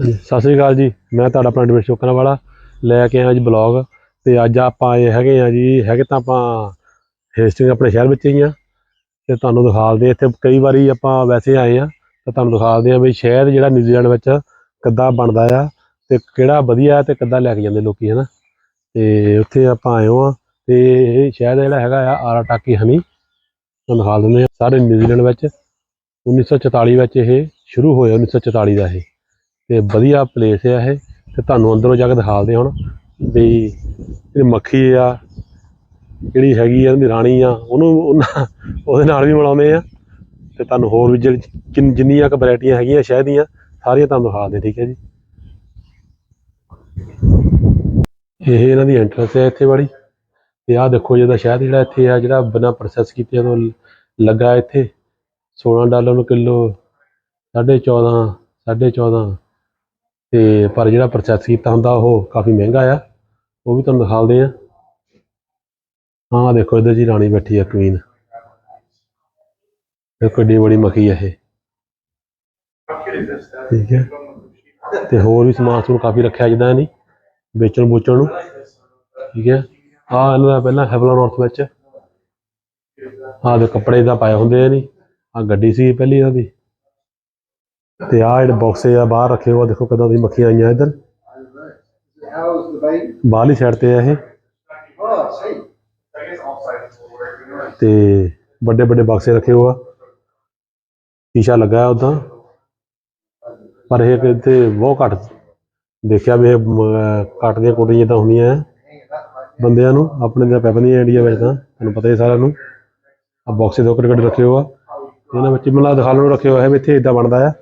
ਸਤਿ ਸ੍ਰੀ ਅਕਾਲ ਜੀ, ਮੈਂ ਤੁਹਾਡਾ ਆਪਣਾ ਡਿਵਿਸ਼ਨ ਚੋਕਰਾਂ ਵਾਲਾ, ਲੈ ਕੇ ਆਇਆ ਜੀ ਬਲੌਗ, ਤੇ ਅੱਜ ਆਪਾਂ ਆਏ ਹੈਗੇ ਆ ਜੀ, ਹੈਗੇ ਤਾਂ ਆਪਾਂ ਹੇਸਟਿੰਗ ਆਪਣੇ ਸ਼ਹਿਰ ਵਿੱਚ ਹੀ ਆ, ਤੇ ਤੁਹਾਨੂੰ ਦਿਖਾਲਦੇ ਇੱਥੇ ਕਈ ਵਾਰੀ ਆਪਾਂ ਵੈਸੇ ਆਏ ਆ, ਤਾਂ ਤੁਹਾਨੂੰ ਦਿਖਾਲਦੇ ਆ ਵੀ ਸ਼ਹਿਰ ਜਿਹੜਾ ਨਿਊਜ਼ੀਲੈਂਡ ਵਿੱਚ ਕਿੱਦਾਂ ਬਣਦਾ ਆ, ਤੇ ਕਿਹੜਾ ਵਧੀਆ ਤੇ ਕਿੱਦਾਂ ਲੈ ਕੇ ਜਾਂਦੇ ਲੋਕੀ, ਹਨਾ? ਤੇ ਉੱਥੇ ਆਪਾਂ ਆਏ ਹਾਂ ਤੇ ਇਹ ਸ਼ਹਿਰ ਜਿਹੜਾ ਹੈਗਾ ਆ ਆਰਾਟਾਕੀ ਹਨੀ, ਤੁਹਾਨੂੰ ਦਿਖਾ ਦਿੰਦੇ ਆ ਸਾਰੇ ਨਿਊਜ਼ੀਲੈਂਡ ਵਿੱਚ 1944 ਵਿੱਚ ਇਹ ਸ਼ੁਰੂ ਹੋਇਆ 1944 ਦਾ ਇਹ। ਤੇ ਵਧੀਆ ਪਲੇਸ ਆ ਇਹ, ਤੇ ਤੁਹਾਨੂੰ ਅੰਦਰੋਂ ਜਾ ਕੇ ਦਿਖਾਲਦੇ ਹੁਣ ਵੀ ਇਹ ਮੱਖੀ ਆ, ਜਿਹੜੀ ਹੈਗੀ ਆ ਉਹਦੀ ਰਾਣੀ ਆ, ਉਹਨੂੰ ਉਹਨਾਂ- ਉਹਦੇ ਨਾਲ ਵੀ ਮਿਲਾਉਂਦੇ ਆ ਤੇ ਤੁਹਾਨੂੰ ਹੋਰ ਵੀ ਜਿਹੜੀ ਜਿੰਨੀਆਂ ਕੁ ਵੈਰਾਈਟੀਆਂ ਹੈਗੀਆਂ ਸ਼ਹਿਦ ਦੀਆਂ, ਸਾਰੀਆਂ ਤੁਹਾਨੂੰ ਦਿਖਾ ਦੇ ਠੀਕ ਹੈ ਜੀ। ਇਹ ਇਹਨਾਂ ਦੀ ਐਂਟਰੈਂਸ ਹੈ ਇੱਥੇ ਵਾਲੀ, ਤੇ ਆਹ ਦੇਖੋ ਜਿਹਦਾ ਸ਼ਹਿਦ ਜਿਹੜਾ ਇੱਥੇ ਆ, ਜਿਹੜਾ ਬਿਨਾਂ ਪ੍ਰੋਸੈਸ ਕੀਤੇ ਤੋਂ ਲੱਗਾ ਇੱਥੇ 16 ਡਾਲਰ ਨੂੰ ਕਿਲੋ 14.5 14.5 ਤੇ ਪਰ ਜਿਹੜਾ ਪ੍ਰੋਸੈਸ ਕੀਤਾ ਹੁੰਦਾ ਉਹ ਕਾਫੀ ਮਹਿੰਗਾ ਆ, ਉਹ ਵੀ ਤੁਹਾਨੂੰ ਦਿਖਾਲਦੇ ਆ। ਹਾਂ ਦੇਖੋ ਇੱਧਰ ਜੀ ਰਾਣੀ ਬੈਠੀ ਆ ਕੁਈਨ ਇਹ ਕਿੱਡੀ ਬੜੀ ਮੱਖੀ ਹੈ ਇਹ। ਠੀਕ ਹੈ। ਤੇ ਹੋਰ ਵੀ ਸਮਾਨ ਸਮੂਨ ਕਾਫੀ ਰੱਖਿਆ ਜਿੱਦਾਂ ਨਹੀਂ ਵੇਚਣ ਬੂਚਣ ਨੂੰ। ਠੀਕ ਹੈ। ਆ ਇਹਨਾਂ ਦਾ ਪਹਿਲਾਂ ਹੈਵਲਾ ਨਾਰਥ ਵਿੱਚ। ਆਹ ਦੇ ਕੱਪੜੇ ਦਾ ਪਾਏ ਹੁੰਦੇ ਆ ਨਹੀਂ ਆ ਗੱਡੀ ਸੀ ਪਹਿਲੀ ਇਹਨਾਂ ਦੀ। ਤੇ ਆਹ ਜਿਹੜੇ ਬਾਕਸੇ ਆ, ਬਾਹਰ ਰੱਖੇ ਹੋਏ ਦੇਖੋ ਕਦੋਂ ਦੀ ਮੱਖੀਆਂ ਆਈਆਂ ਇੱਧਰ। How's ਬਾਹਰਲੀ ਸਾਈਡ ਤੇ ਆ ਇਹ। ਤੇ ਵੱਡੇ ਵੱਡੇ ਬਾਕਸੇ ਰੱਖੇ ਹੋਏ ਆ। ਸ਼ੀਸ਼ਾ ਲੱਗਾ ਹੈ ਉਦਾਂ। ਪਰ ਇਹ ਕਿਤੇ ਬਹੁਤ ਘੱਟ ਦੇਖਿਆ ਵੀ ਇਹ, ਮ- ਘੱਟ ਦੀਆਂ ਕੋਟੀਆਂ ਤਾਂ ਹੁੰਦੀਆਂ ਹੈ ਬੰਦਿਆਂ ਨੂੰ, ਆਪਣੇ ਦਾ ਪੈਪ ਨਹੀਂ ਇੰਡੀਆ ਵਿੱਚ ਤਾਂ, ਤੁਹਾਨੂੰ ਪਤਾ ਹੀ ਸਾਰਿਆਂ ਨੂੰ। ਆ ਬਾਕਸੇ ਦੋ ਕੱਟ ਰੱਖੇ ਹੋਏ ਇਹਨਾਂ ਵਿੱਚ ਮਲਾ ਦਿਖਾਉਣ ਨੂੰ ਰੱਖੇ ਹੋਇਆ ਹੈ ਵੀ ਇੱਥੇ ਇਦਾਂ ਬਣਦਾ ਆ।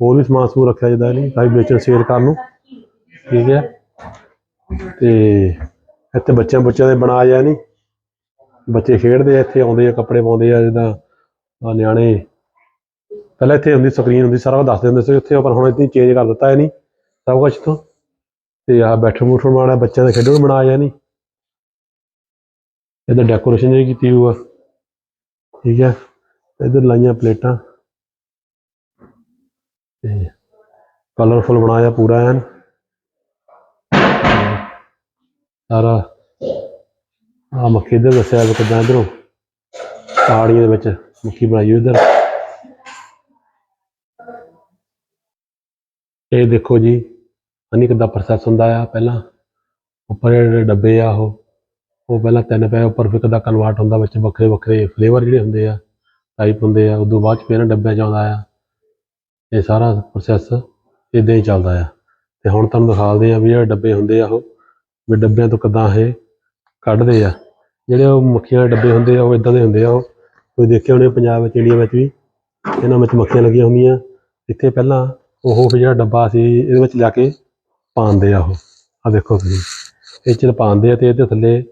ਹੋਰ ਵੀ ਸਮਾਨ ਸਮੂਨ ਰੱਖਿਆ ਜਾਂਦਾ ਨਹੀਂ ਕਾਫੀ ਵੇਚਣ ਸੇਲ ਕਰਨ ਨੂੰ। ਠੀਕ ਹੈ। ਤੇ ਇੱਥੇ ਬੱਚਿਆਂ ਬੱਚਿਆਂ ਦੇ ਬਣਾਇਆ ਨਹੀਂ ਬੱਚੇ ਖੇਡਦੇ ਆ, ਇੱਥੇ ਆਉਂਦੇ ਆ, ਕੱਪੜੇ ਪਾਉਂਦੇ ਆ, ਜਿੱਦਾਂ ਨਿਆਣੇ। ਪਹਿਲਾਂ ਇੱਥੇ ਹੁੰਦੀ ਸਕਰੀਨ ਹੁੰਦੀ, ਸਾਰਾ ਕੁਝ ਦੱਸਦੇ ਹੁੰਦੇ ਸੀ ਉੱਥੇ, ਪਰ ਹੁਣ ਇਤਨੀ ਚੇਂਜ ਕਰ ਦਿੱਤਾ ਹੈ ਨਹੀਂ ਸਭ ਕੁਝ ਤੋਂ ਤੇ ਆ ਬੈਠਣ ਬੂਠਣ ਵਾਲਾ, ਬੱਚਿਆਂ ਦੇ ਖੇਡਣ ਨੂੰ ਬਣਾਇਆ ਨਹੀਂ ਇਹਦਾ ਡੈਕੋਰੇਸ਼ਨ ਜਿਹੜੀ ਕੀਤੀ ਹੋਈ ਠੀਕ ਹੈ। ਇਧਰ ਲਾਈਆਂ ਪਲੇਟਾਂ। ਤੇ ਕਲਰਫੁਲ ਬਣਾਇਆ ਪੂਰਾ ਐਨ। ਸਾਰਾ ਆ ਮੱਖੀ ਇੱਧਰ ਦੱਸਿਆ ਵੀ ਕਿੱਦਾਂ ਇੱਧਰੋਂ। ਪਹਾੜੀਆਂ ਦੇ ਵਿੱਚ ਮੱਖੀ ਬਣਾਈ ਹੋਈ ਇੱਧਰ। ਇਹ ਦੇਖੋ ਜੀ ਹਨੀ ਕਿੱਦਾਂ ਪ੍ਰੋਸੈਸ ਹੁੰਦਾ ਆ। ਪਹਿਲਾਂ ਉੱਪਰ ਜਿਹੜੇ ਡੱਬੇ ਆ ਉਹ ਉਹ ਪਹਿਲਾਂ ਤਿੰਨ ਪਏ, ਉੱਪਰ ਫਿਰ ਕਿੱਦਾਂ ਕਨਵਰਟ ਹੁੰਦਾ, ਵਿੱਚ ਵੱਖਰੇ ਵੱਖਰੇ ਫਲੇਵਰ ਜਿਹੜੇ ਹੁੰਦੇ ਆ ਟਾਈਪ ਹੁੰਦੇ ਆ। ਉਦੋਂ ਬਾਅਦ ਚ ਫਿਰ ਇਹਨਾਂ ਡੱਬਿਆਂ ਚ ਆਉਂਦਾ ਆ। ਇਹ ਸਾਰਾ ਪ੍ਰੋਸੈਸ ਇਦਾਂ ਹੀ ਚੱਲਦਾ ਆ। ਤੇ ਹੁਣ ਤੁਹਾਨੂੰ ਦਿਖਾਉਂਦੇ ਆ ਵੀ ਜਿਹੜੇ ਡੱਬੇ ਹੁੰਦੇ ਆ ਉਹ, ਵੀ ਡੱਬਿਆਂ ਤੋਂ ਕਿੱਦਾਂ ਇਹ ਕੱਢਦੇ ਆ। ਜਿਹੜੇ ਉਹ ਮੱਖੀਆਂ ਦੇ ਡੱਬੇ ਹੁੰਦੇ ਆ, ਉਹ ਇਦਾਂ ਦੇ ਹੁੰਦੇ ਆ ਉਹ। ਤੁਸੀਂ ਦੇਖਿਆ ਹੋਣੇ ਪੰਜਾਬ ਵਿੱਚ, ਇੰਡੀਆ ਵਿੱਚ ਵੀ, ਇਹਨਾਂ ਵਿੱਚ ਮੱਖੀਆਂ ਲੱਗੀਆਂ ਹੁੰਦੀਆਂ। ਇੱਥੇ ਪਹਿਲਾਂ ਉਹ ਜਿਹੜਾ ਡੱਬਾ ਸੀ, ਇਹਦੇ ਵਿੱਚ ਲਿਆ ਕੇ ਪਾਉਂਦੇ ਆ ਉਹ। ਆ ਦੇਖੋ ਤੁਸੀਂ, ਇਹ ਚ ਪਾਉਂਦੇ ਆ ਤੇ ਇਹਦੇ ਥੱਲੇ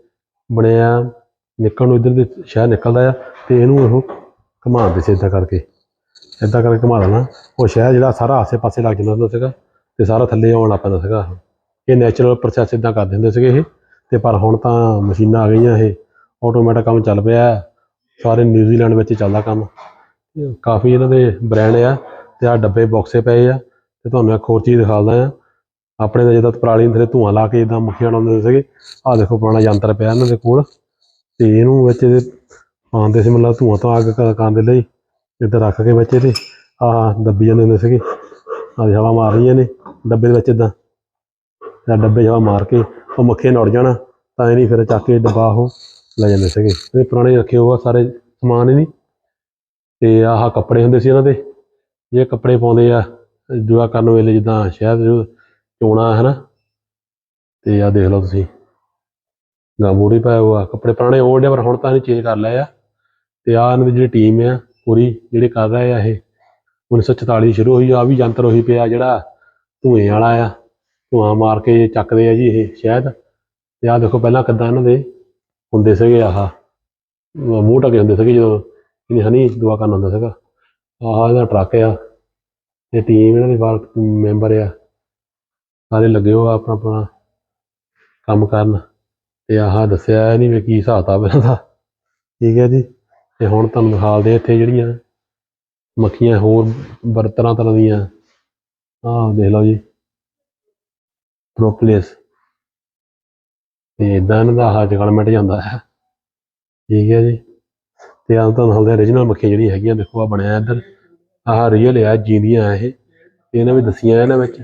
ਬਣਿਆ ਨਿਕਲਣ ਨੂੰ ਇਧਰ ਦੇ ਸ਼ਹਿਰ ਨਿਕਲਦਾ ਆ ਤੇ ਇਹਨੂੰ ਉਹ ਘੁਮਾਉਂਦੇ ਸੀ ਏਦਾਂ ਕਰਕੇ। ਏਦਾਂ ਕਰਕੇ ਘੁਮਾ ਦੇਣਾ ਉਹ ਸ਼ਹਿਰ ਜਿਹੜਾ ਸਾਰਾ ਆਸੇ-ਪਾਸੇ ਲੱਗ ਜਾਂਦਾ ਹੁੰਦਾ ਸੀਗਾ ਤੇ ਸਾਰਾ ਥੱਲੇ ਆਉਣ ਲੱਗ ਪੈਂਦਾ ਸੀਗਾ। ਇਹ ਨੈਚੁਰਲ ਪ੍ਰੋਸੈਸ ਇਦਾਂ ਕਰਦੇ ਹੁੰਦੇ ਸੀਗੇ ਇਹ। ਤੇ ਪਰ ਹੁਣ ਤਾਂ ਮਸ਼ੀਨਾਂ ਆ ਗਈਆਂ ਇਹ। ਆਟੋਮੈਟਿਕ ਕੰਮ ਚੱਲ ਪਿਆ ਸਾਰੇ ਨਿਊਜ਼ੀਲੈਂਡ ਵਿੱਚ ਚੱਲਦਾ ਕੰਮ। ਕਾਫੀ ਇਹਨਾਂ ਦੇ ਬ੍ਰਾਂਡ ਆ ਤੇ ਆ ਡੱਬੇ ਬਾਕਸੇ ਪਏ ਆ। ਤੇ ਤੁਹਾਨੂੰ ਇੱਕ ਹੋਰ ਚੀਜ਼ ਦਿਖਾਉਂਦਾ ਆ ਆਪਣੇ ਦਾ ਜਦੋਂ ਪਰਾਲੀ ਥੱਲੇ ਧੂਆਂ ਲਾ ਕੇ ਇਦਾਂ ਮੱਖੀਆਂ ਉਡਾਉਂਦੇ ਸੀਗੇ। ਆ ਦੇਖੋ ਪੁਰਾਣਾ ਯੰਤਰ ਪਿਆ ਇਹਨਾਂ ਦੇ ਕੋਲ। ਤੇ ਇਹਨੂੰ ਵਿੱਚ ਇਹਦੇ ਪਾਉਂਦੇ ਸੀ ਮਤਲਬ ਧੂਆਂ ਤੋਂ ਅੱਗ ਕ- ਕਰਨ ਦੇ ਲਈ। ਇੱਧਰ ਰੱਖ ਕੇ ਵਿੱਚ ਇਹਦੇ ਆਹ ਦੱਬੀ ਜਾਂਦੇ ਹੁੰਦੇ ਸੀਗੇ। ਆਹ ਹਵਾ ਮਾਰ ਰਹੀਆਂ ਨੇ ਡੱਬੇ ਦੇ ਵਿੱਚ ਇਦਾਂ। ਜਾਂ ਡੱਬੇ ਹਵਾ ਮਾਰ ਕੇ ਉਹ ਮੱਖੀਆਂ ਨੇ ਜਾਣਾ, ਤਾਂ ਇਹ ਨਹੀਂ ਫਿਰ ਚੱਕ ਕੇ ਡੱਬਾ ਉਹ ਲੈ ਜਾਂਦੇ ਸੀਗੇ। ਇਹ ਪੁਰਾਣੇ ਰੱਖੇ ਹੋਆ ਸਾਰੇ ਸਮਾਨ ਹੀ ਨਹੀਂ। ਤੇ ਆਹ ਕੱਪੜੇ ਹੁੰਦੇ ਸੀ ਇਹਨਾਂ ਦੇ। ਇਹ ਕੱਪੜੇ ਪਾਉਂਦੇ ਆ ਜੁਆ ਕਰਨ ਵੇਲੇ ਜਿੱਦਾਂ ਸ਼ਹਿਰ ਜੋ ਚੋਣਾ ਹੈ ਨਾ ਤੇ ਆ ਦੇਖ ਲਓ ਤੁਸੀਂ। ਗਾਮੂੜੀ ਪਾਇਆ ਹੋਆ ਕੱਪੜੇ ਪੁਰਾਣੇ old ਆ, ਪਰ ਹੁਣ ਤਾਂ ਇਹਨੇ ਚੇਂਜ ਕਰ ਲਏ ਆ। ਤੇ ਆ ਇਹਨਾਂ ਦੀ ਜਿਹੜੀ ਟੀਮ ਆ ਪੂਰੀ ਜਿਹੜੇ ਕਰ ਰਹੇ ਆ ਇਹ 1944 ਸ਼ੁਰੂ ਹੋਈ ਆ ਆਹ ਵੀ ਜੰਤਰ ਉਹੀ ਪਿਆ ਜਿਹੜਾ ਧੂਏ ਵਾਲਾ ਆ। ਧੂਆਂ ਮਾਰ ਕੇ ਚੱਕਦੇ ਆ ਜੀ ਇਹ ਸ਼ਹਿਦ ਤੇ ਆ ਦੇਖੋ ਪਹਿਲਾਂ ਕਿੱਦਾਂ ਇਹਨਾਂ ਦੇ ਹੁੰਦੇ ਸੀਗੇ ਆਹ ਮੂੰਹ ਢਕੇ ਹੁੰਦੇ ਸੀਗੇ ਜਦੋਂ ਇਹਨੇ ਹਨੀ ਦੁਆ ਕਰਨ ਹੁੰਦਾ ਸੀਗਾ। ਆਹ ਇਹਦਾ ਟਰੱਕ ਆ ਤੇ ਟੀਮ ਇਹਨਾਂ ਦੇ ਬਾਹਰ ਮੈਂਬਰ ਆ। ਸਾਰੇ ਲੱਗੇ ਹੋ ਆਪਣਾ ਆਪਣਾ ਕੰਮ ਕਰਨ। ਤੇ ਆਹ ਦੱਸਿਆ ਨਹੀਂ ਵੀ ਕੀ ਹਿਸਾਬ ਕਿਤਾਬ ਇਹਨਾਂ ਦਾ। ਠੀਕ ਹੈ ਜੀ। ਤੇ ਹੁਣ ਤੁਹਾਨੂੰ ਦਿਖਾਲਦੇ ਆ ਇੱਥੇ ਜਿਹੜੀਆਂ ਮੱਖੀਆਂ ਹੋਰ ਬਰ ਤਰ੍ਹਾਂ ਤਰ੍ਹਾਂ ਦੀਆਂ। ਆਹ ਦੇਖ ਲਓ ਜੀ। ਪ੍ਰੋਪਲੇਸ ਤੇ ਇਦਾਂ ਇਹਨਾਂ ਦਾ ਆਹ ਜਗਲਮੈਂਟ ਜਾਂਦਾ ਹੈ। ਠੀਕ ਹੈ ਜੀ। ਤੇ ਆਹ ਤੁਹਾਨੂੰ ਹਲਦੇ origignal ਮੱਖੀਆਂ ਜਿਹੜੀਆਂ ਹੈਗੀਆਂ। ਦੇਖੋ ਆ ਬਣਿਆ ਇੱਧਰ। ਆਹ ਰੀਅਲ ਆ, ਜੀਂਦੀਆਂ ਆ ਇਹ ਇਹਨਾਂ ਵੀ ਦੱਸੀਆਂ ਇਹਨਾਂ ਵਿੱਚ।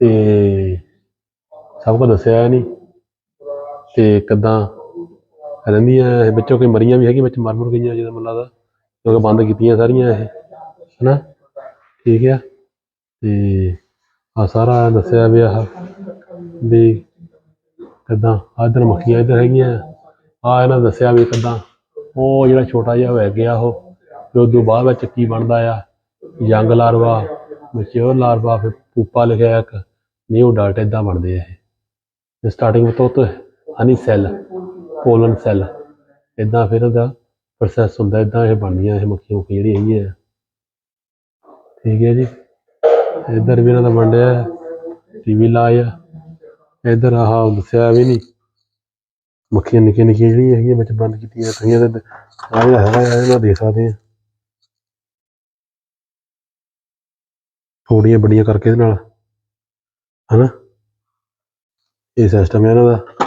ਤੇ ਸਭ ਕੁਝ ਦੱਸਿਆ ਨਹੀਂ। ਤੇ ਕਿੱਦਾਂ ਰਹਿੰਦੀਆਂ ਇਹ ਵਿੱਚੋਂ ਕੋਈ ਮਰੀਆਂ ਵੀ ਹੈਗੀਆਂ, ਵਿੱਚ ਮਰ ਮੁਰ ਗਈਆਂ ਜਿਹਦਾ ਮੈਨੂੰ ਲੱਗਦਾ, ਕਿਉਂਕਿ ਬੰਦ ਕੀਤੀਆਂ ਸਾਰੀਆਂ ਇਹ, ਹਨਾ? ਠੀਕ ਆ? ਤੇ ਆ ਸਾਰਾ ਦੱਸਿਆ ਵੀ ਆਹ ਵੀ ਕਿੱਦਾਂ, ਆਹ ਇੱਧਰ ਮੱਖੀਆਂ ਇੱਧਰ ਹੈਗੀਆਂ ਆ ਇਹਨਾਂ ਦੱਸਿਆ ਵੀ ਕਿੱਦਾਂ, ਉਹ ਜਿਹੜਾ ਛੋਟਾ ਜਿਹਾ ਹੋਇਆ ਗਿਆ ਉਹ ਫਿਰ ਉਦੋਂ ਬਾਅਦ ਵਿੱਚ ਕੀ ਬਣਦਾ ਆ? ਯੰਗ ਲਾਰਵਾ ਮੈਚੁਰ ਲਾਰਵਾ, ਫਿਰ ਪੂਪਾ ਲਿਖਿਆ ਇੱਕ ਨਿਊ ਡਾਟ ਇਦਾਂ ਬਣਦੇ ਆ ਇਹ। ਸਟਾਰਟਿੰਗ ਵਿੱਚ ਤੋਂ ਹਨੀ ਸੈੱਲ ਪੋਲਨ ਸੈੱਲ ਇਦਾਂ ਫਿਰ ਉਹਦਾ ਪ੍ਰੋਸੈਸ ਹੁੰਦਾ ਇਦਾਂ ਇਹ ਬਣਦੀਆਂ ਇਹ ਮੱਖੀਆਂ ਮੁੱਖੀਆਂ ਜਿਹੜੀ ਹੈਗੀ ਹੈ ਠੀਕ ਹੈ ਜੀ। ਇੱਧਰ ਵੀ ਇਹਨਾਂ ਦਾ ਵੰਡਿਆ ਟੀਵੀ ਲਾਇਆ। ਇੱਧਰ ਆਹ ਦੱਸਿਆ ਵੀ ਨਹੀਂ। ਮੱਖੀਆਂ ਨਿੱਕੀਆਂ ਨਿੱਕੀਆਂ ਜਿਹੜੀਆਂ ਹੈਗੀਆਂ ਵਿੱਚ ਬੰਦ ਕੀਤੀਆਂ, ਕਈਆਂ ਦੇ ਆਹ ਜਿਹੜਾ ਹੈਗਾ ਆ ਇਹਨਾਂ ਦੇਖ ਸਕਦੇ ਆ। ਥੋੜੀਆਂ ਵੱਡੀਆਂ ਕਰਕੇ ਇਹਦੇ ਨਾਲ। ਹਨਾ? ਇਹ ਸਿਸਟਮ ਹੈ ਇਹਨਾਂ ਦਾ।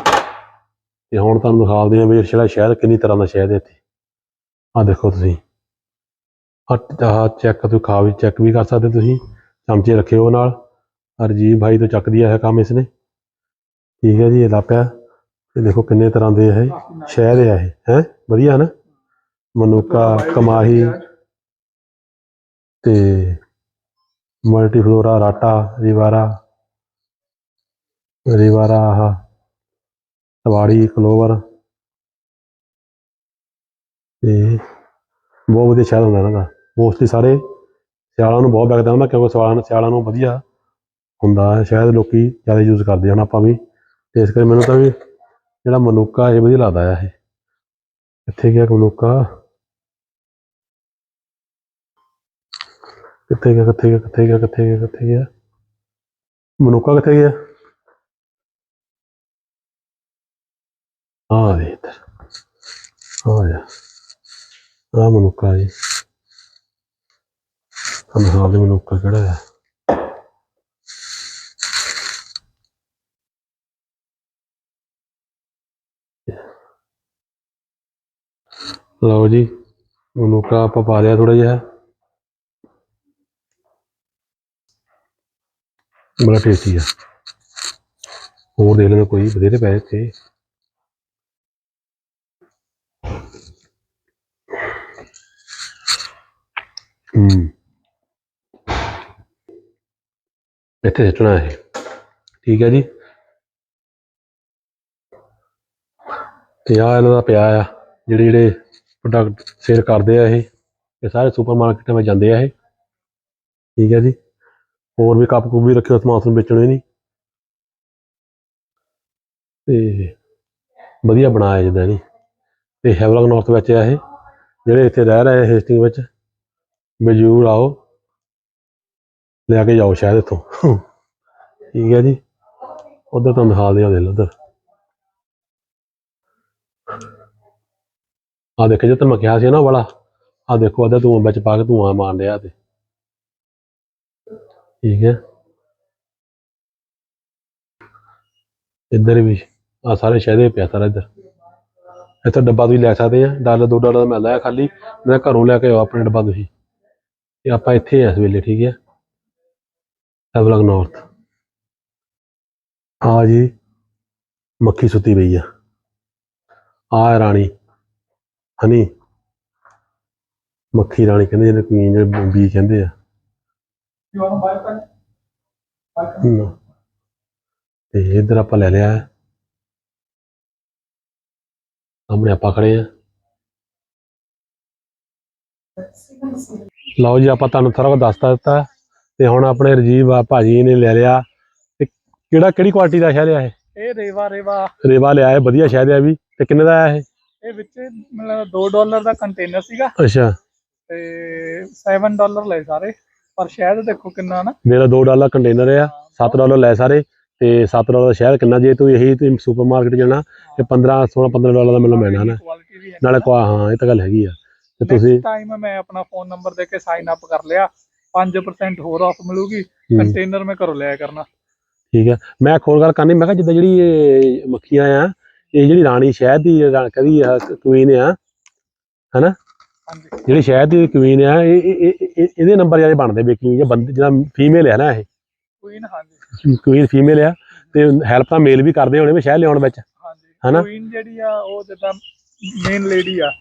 ਤੇ ਹੁਣ ਤੁਹਾਨੂੰ ਦਿਖਾਉਂਦੇ ਆ ਵੀ ਜਿਹੜਾ ਸ਼ਹਿਦ ਕਿੰਨੀ ਤਰ੍ਹਾਂ ਦਾ ਸ਼ਹਿਦ ਹੈ ਇੱਥੇ। ਆਹ ਦੇਖੋ ਤੁਸੀਂ। ਆਹ ਚੈੱਕ ਤੁਸੀਂ ਖਾ ਵੀ ਚੈੱਕ ਵੀ ਕਰ ਸਕਦੇ ਤੁਸੀਂ। ਚਮਚੇ ਰੱਖੇ ਹੋ ਨਾਲ। ਅਰਜੀਬ ਭਾਈ ਤੋਂ ਚੱਕਦੀ ਆ ਇਹ ਕੰਮ ਇਸਨੇ। ਠੀਕ ਹੈ ਜੀ, ਇਹ ਲਾਪਿਆ ਇਹ ਦੇਖੋ ਕਿੰਨੇ ਤਰ੍ਹਾਂ ਦੇ ਇਹ ਸ਼ਹਿਦ ਆ ਇਹ। ਹੈ? ਵਧੀਆ ਨਾ? ਮਨੂਕਾ ਕਮਾਹੀ। ਤੇ ਮਲਟੀਫਲੋਰਾ ਰਾਟਾ, ਰਿਵਾਰਾ। ਰਿਵਾਰਾ ਆਹ ਤਵਾੜੀ, ਕਲੋਵਰ ਤੇ ਬਹੁਤ ਵਧੀਆ ਸ਼ਹਿਦ ਹੁੰਦਾ ਇਹਨਾਂ ਦਾ। ਮੋਸਟਲੀ ਸਾਰੇ ਸਿਆਲਾਂ ਨੂੰ ਬਹੁਤ ਵਿਕਦਾ ਹੁੰਦਾ ਕਿਉਂਕਿ ਸਿਆਲਾਂ ਸਿਆਲਾਂ ਨੂੰ ਵਧੀਆ ਹੁੰਦਾ ਹੈ ਸ਼ਾਇਦ ਲੋਕੀ ਜ਼ਿਆਦਾ ਯੂਜ਼ ਕਰਦੇ ਹਨ ਆਪਾਂ ਵੀ। ਤੇ ਇਸ ਕਰਕੇ ਮੈਨੂੰ ਤਾਂ ਵੀ ਜਿਹੜਾ ਮਨੂਕਾ ਇਹ ਵਧੀਆ ਲੱਗਦਾ ਆ ਇਹ। ਕਿੱਥੇ ਗਿਆ ਮਨੂਕਾ ਕਿੱਥੇ ਗਿਆ ਕਿੱਥੇ ਗਿਆ ਕਿੱਥੇ ਗਿਆ ਕਿੱਥੇ ਗਿਆ ਕਿੱਥੇ ਗਿਆ? ਮਨੂਕਾ ਕਿੱਥੇ ਗਿਆ? ਆ ਦੇ ਇੱਧਰ ਆ ਜਾ ਆ ਮਨੂਕਾ ਜੀ ਤੁਹਾਨੂੰ ਦੇ ਮਨੂਕਾ ਕਿਹੜਾ ਹੈ ਲਓ ਜੀ ਮਨੁੱਖਾ ਆਪਾਂ ਪਾ ਲਿਆ ਥੋੜਾ ਜਿਹਾ ਬੜਾ ਟੇਸਟੀ ਆ ਹੋਰ ਦੇਖ ਲੈਣਾ ਕੋਈ ਬਥੇਰੇ ਪਏ ਇੱਥੇ ਇੱਥੇ ਸਿੱਟਣਾ ਹੈ ਠੀਕ ਹੈ ਜੀ। ਤੇ ਆ ਇਹਨਾਂ ਦਾ ਪਿਆ ਆ, ਜਿਹੜੇ ਜਿਹੜੇ ਪ੍ਰੋਡਕਟ ਸੇਲ ਕਰਦੇ ਆ ਇਹ ਇਹ ਸਾਰੇ ਸੁਪਰਮਾਰਕਟਾਂ ਵਿੱਚ ਜਾਂਦੇ ਆ ਇਹ। ਠੀਕ ਹੈ ਜੀ। ਹੋਰ ਵੀ ਕੱਪ ਕੁਪ ਵੀ ਰੱਖਿਓ ਸਮਾਨ ਸਮੂਨ ਵੇਚਣੇ ਨਹੀਂ। ਤੇ ਵਧੀਆ ਬਣਾਇਆ ਜਿੱਦਾਂ ਨਹੀਂ ਤੇ ਹੈਵਲੌਕ ਨਾਰਥ ਵਿੱਚ ਆ ਇਹ, ਜਿਹੜੇ ਇੱਥੇ ਰਹਿ ਰਹੇ ਹੇਸਟਿੰਗ ਵਿੱਚ। ਵੀ ਆਓ। ਲੈ ਕੇ ਜਾਓ ਸ਼ਾਇਦ ਇੱਥੋਂ। ਠੀਕ ਹੈ ਜੀ? ਉਧਰ ਤੁਹਾਨੂੰ ਦਿਖਾ ਦਿਆਂ ਦੇ ਲਓ ਉਧਰ। ਆ ਦੇਖੋ ਜੇ ਤੈਨੂੰ ਮੈਂ ਕਿਹਾ ਸੀ ਨਾ ਵਾਲਾ ਆ ਦੇਖੋ ਅੱਧਾ ਧੂਆਂ ਵਿੱਚ ਪਾ ਕੇ ਧੂਆਂ ਮਾਰ ਰਿਹਾ ਤੇ ਠੀਕ ਹੈ। ਇੱਧਰ ਵੀ ਆ ਸਾਰੇ ਸ਼ਹਿਦੇ ਪਿਆ ਸਾਰਾ ਇੱਧਰ। ਇੱਥੇ ਡੱਬਾ ਤੁਸੀਂ ਲੈ ਸਕਦੇ ਆ। ਡਾਲਰ ਦੋ ਡਾਲਰ ਦਾ ਮਿਲਦਾ ਹੈ ਖਾਲੀ। ਮੈਂ ਘਰੋਂ ਲੈ ਕੇ ਆਓ ਆਪਣੇ ਡੱਬਾ ਤੁਸੀਂ। ਤੇ ਆਪਾਂ ਇੱਥੇ ਆ ਇਸ ਵੇਲੇ, ਠੀਕ ਹੈ। ਹੈਵਲੌਕ ਨਾਰਥ ਆ ਜੀ ਮੱਖੀ ਸੁੱਤੀ ਪਈ ਆ। ਆ ਰਾਣੀ। ਹਨੀ। ਮੱਖੀ ਰਾਣੀ ਕਹਿੰਦੇ ਜਿਹਨੇ ਕੁਈਨ ਜਿਹੜੇ ਬੀ ਕਹਿੰਦੇ ਆ। ਤੇ ਇੱਧਰ ਆਪਾਂ ਲੈ ਲਿਆ। ਸਾਹਮਣੇ ਆਪਾਂ ਖੜੇ ਆ। ਲਓ ਜੀ ਆਪਾਂ ਤੁਹਾਨੂੰ ਸਾਰਾ ਕੁਝ ਦੱਸਤਾ ਦਿੱਤਾ। ਤੇ ਹੁਣ ਆਪਣੇ ਰਜੀਵ ਆ ਭਾਜੀ ਨੇ ਲੈ ਲਿਆ। ਤੇ ਕਿਹੜਾ ਕਿਹੜੀ ਕੁਆਲਿਟੀ ਦਾ ਸ਼ਹਿਦ ਆ ਇਹ? ਇਹ ਰੇਵਾ ਰੇਵਾ। ਰੇਵਾ ਲਿਆ ਹੈ ਵਧੀਆ ਸ਼ਹਿਦ ਆ ਵੀ। ਤੇ ਕਿੰਨੇ ਦਾ ਆਇਆ ਇਹ? ਇਹ ਵਿੱਚ ਮਤਲਬ 2 ਡਾਲਰ ਦਾ ਕੰਟੇਨਰ ਸੀਗਾ। ਅੱਛਾ। ਤੇ 7 ਡਾਲਰ ਲਏ ਸਾਰੇ। ਪਰ ਸ਼ਾਇਦ ਦੇਖੋ ਕਿੰਨਾ ਨਾ। ਮੇਰਾ 2 ਡਾਲਰ ਕੰਟੇਨਰ ਆ 7 ਡਾਲਰ ਲੈ ਸਾਰੇ। ਤੇ 7 ਡਾਲਰ ਦਾ ਸ਼ਹਿਦ ਕਿੰਨਾ? ਜੇ ਤੂੰ ਇਹੀ ਤੂੰ ਸੁਪਰਮਾਰਕਟ ਜਾਣਾ ਤੇ 15 16 15 ਡਾਲਰ ਦਾ ਮੈਨੂੰ ਮਿਲਣਾ ਨਾ। ਨਾਲੇ ਕੋ ਹਾਂ ਇਹ ਤਾਂ ਗੱਲ ਹੈਗੀ ਆ। ਤੇ ਤੁਸੀਂ ਟਾਈਮ ਮੈਂ ਆਪਣਾ ਫੋਨ ਨੰਬਰ ਦੇ ਕੇ ਸਾਈਨ ਅਪ ਕਰ ਲਿਆ। 5% ਹੋਰ ਆਫ ਮਿਲੂਗੀ। ਕੰਟੇਨਰ ਮੈਂ ਘਰੋਂ ਲਿਆ ਕਰਨਾ। ਠੀਕ ਹੈ। ਮੈਂ ਹੋਰ ਗੱਲ ਕਰਨੀ ਮੈਂ ਕਿਹਾ ਜਿੱਦਾਂ ਜਿਹੜੀ ਇਹ ਮੱਖੀਆਂ ਆ ਇਹ ਜਿਹੜੀ ਰਾਣੀ ਸ਼ਹਿਦ ਦੀ ਕਹਦੀ ਕੁਈਨ ਆ ਹਾਂਜੀ। ਜਿਹੜੀ ਸ਼ਹਿਦ ਦੀ ਕੁਈਨ ਆ ਇਹ ਇਹ- ਇਹ- ਇਹ- ਇਹਦੇ ਨੰਬਰ ਜ਼ਿਆਦਾ ਬਣਦੇ ਬੇਕਿੰਗ ਜਾਂ ਬੰਦੇ ਜਿਹੜਾ ਫੀਮੇਲ ਹੈ ਨਾ ਇਹ। ਕੁਈਨ ਹਾਂਜੀ। ਕੁਈਨ ਫੀਮੇਲ ਆ ਤੇ ਹੈਲਪ ਤਾਂ ਮੇਲ ਵੀ ਕਰਦੇ ਹੋਣੇ ਵੀ ਸ਼ਹਿਦ ਲਿਆਉਣ ਵਿੱਚ ਹਾਂਜੀ। ਹਨਾ? ਕੁਈਨ ਜਿਹੜੀ ਆ ਉਹ ਜਿੱਦਾਂ ਮੇਨ ਲੇਡੀ ਆ।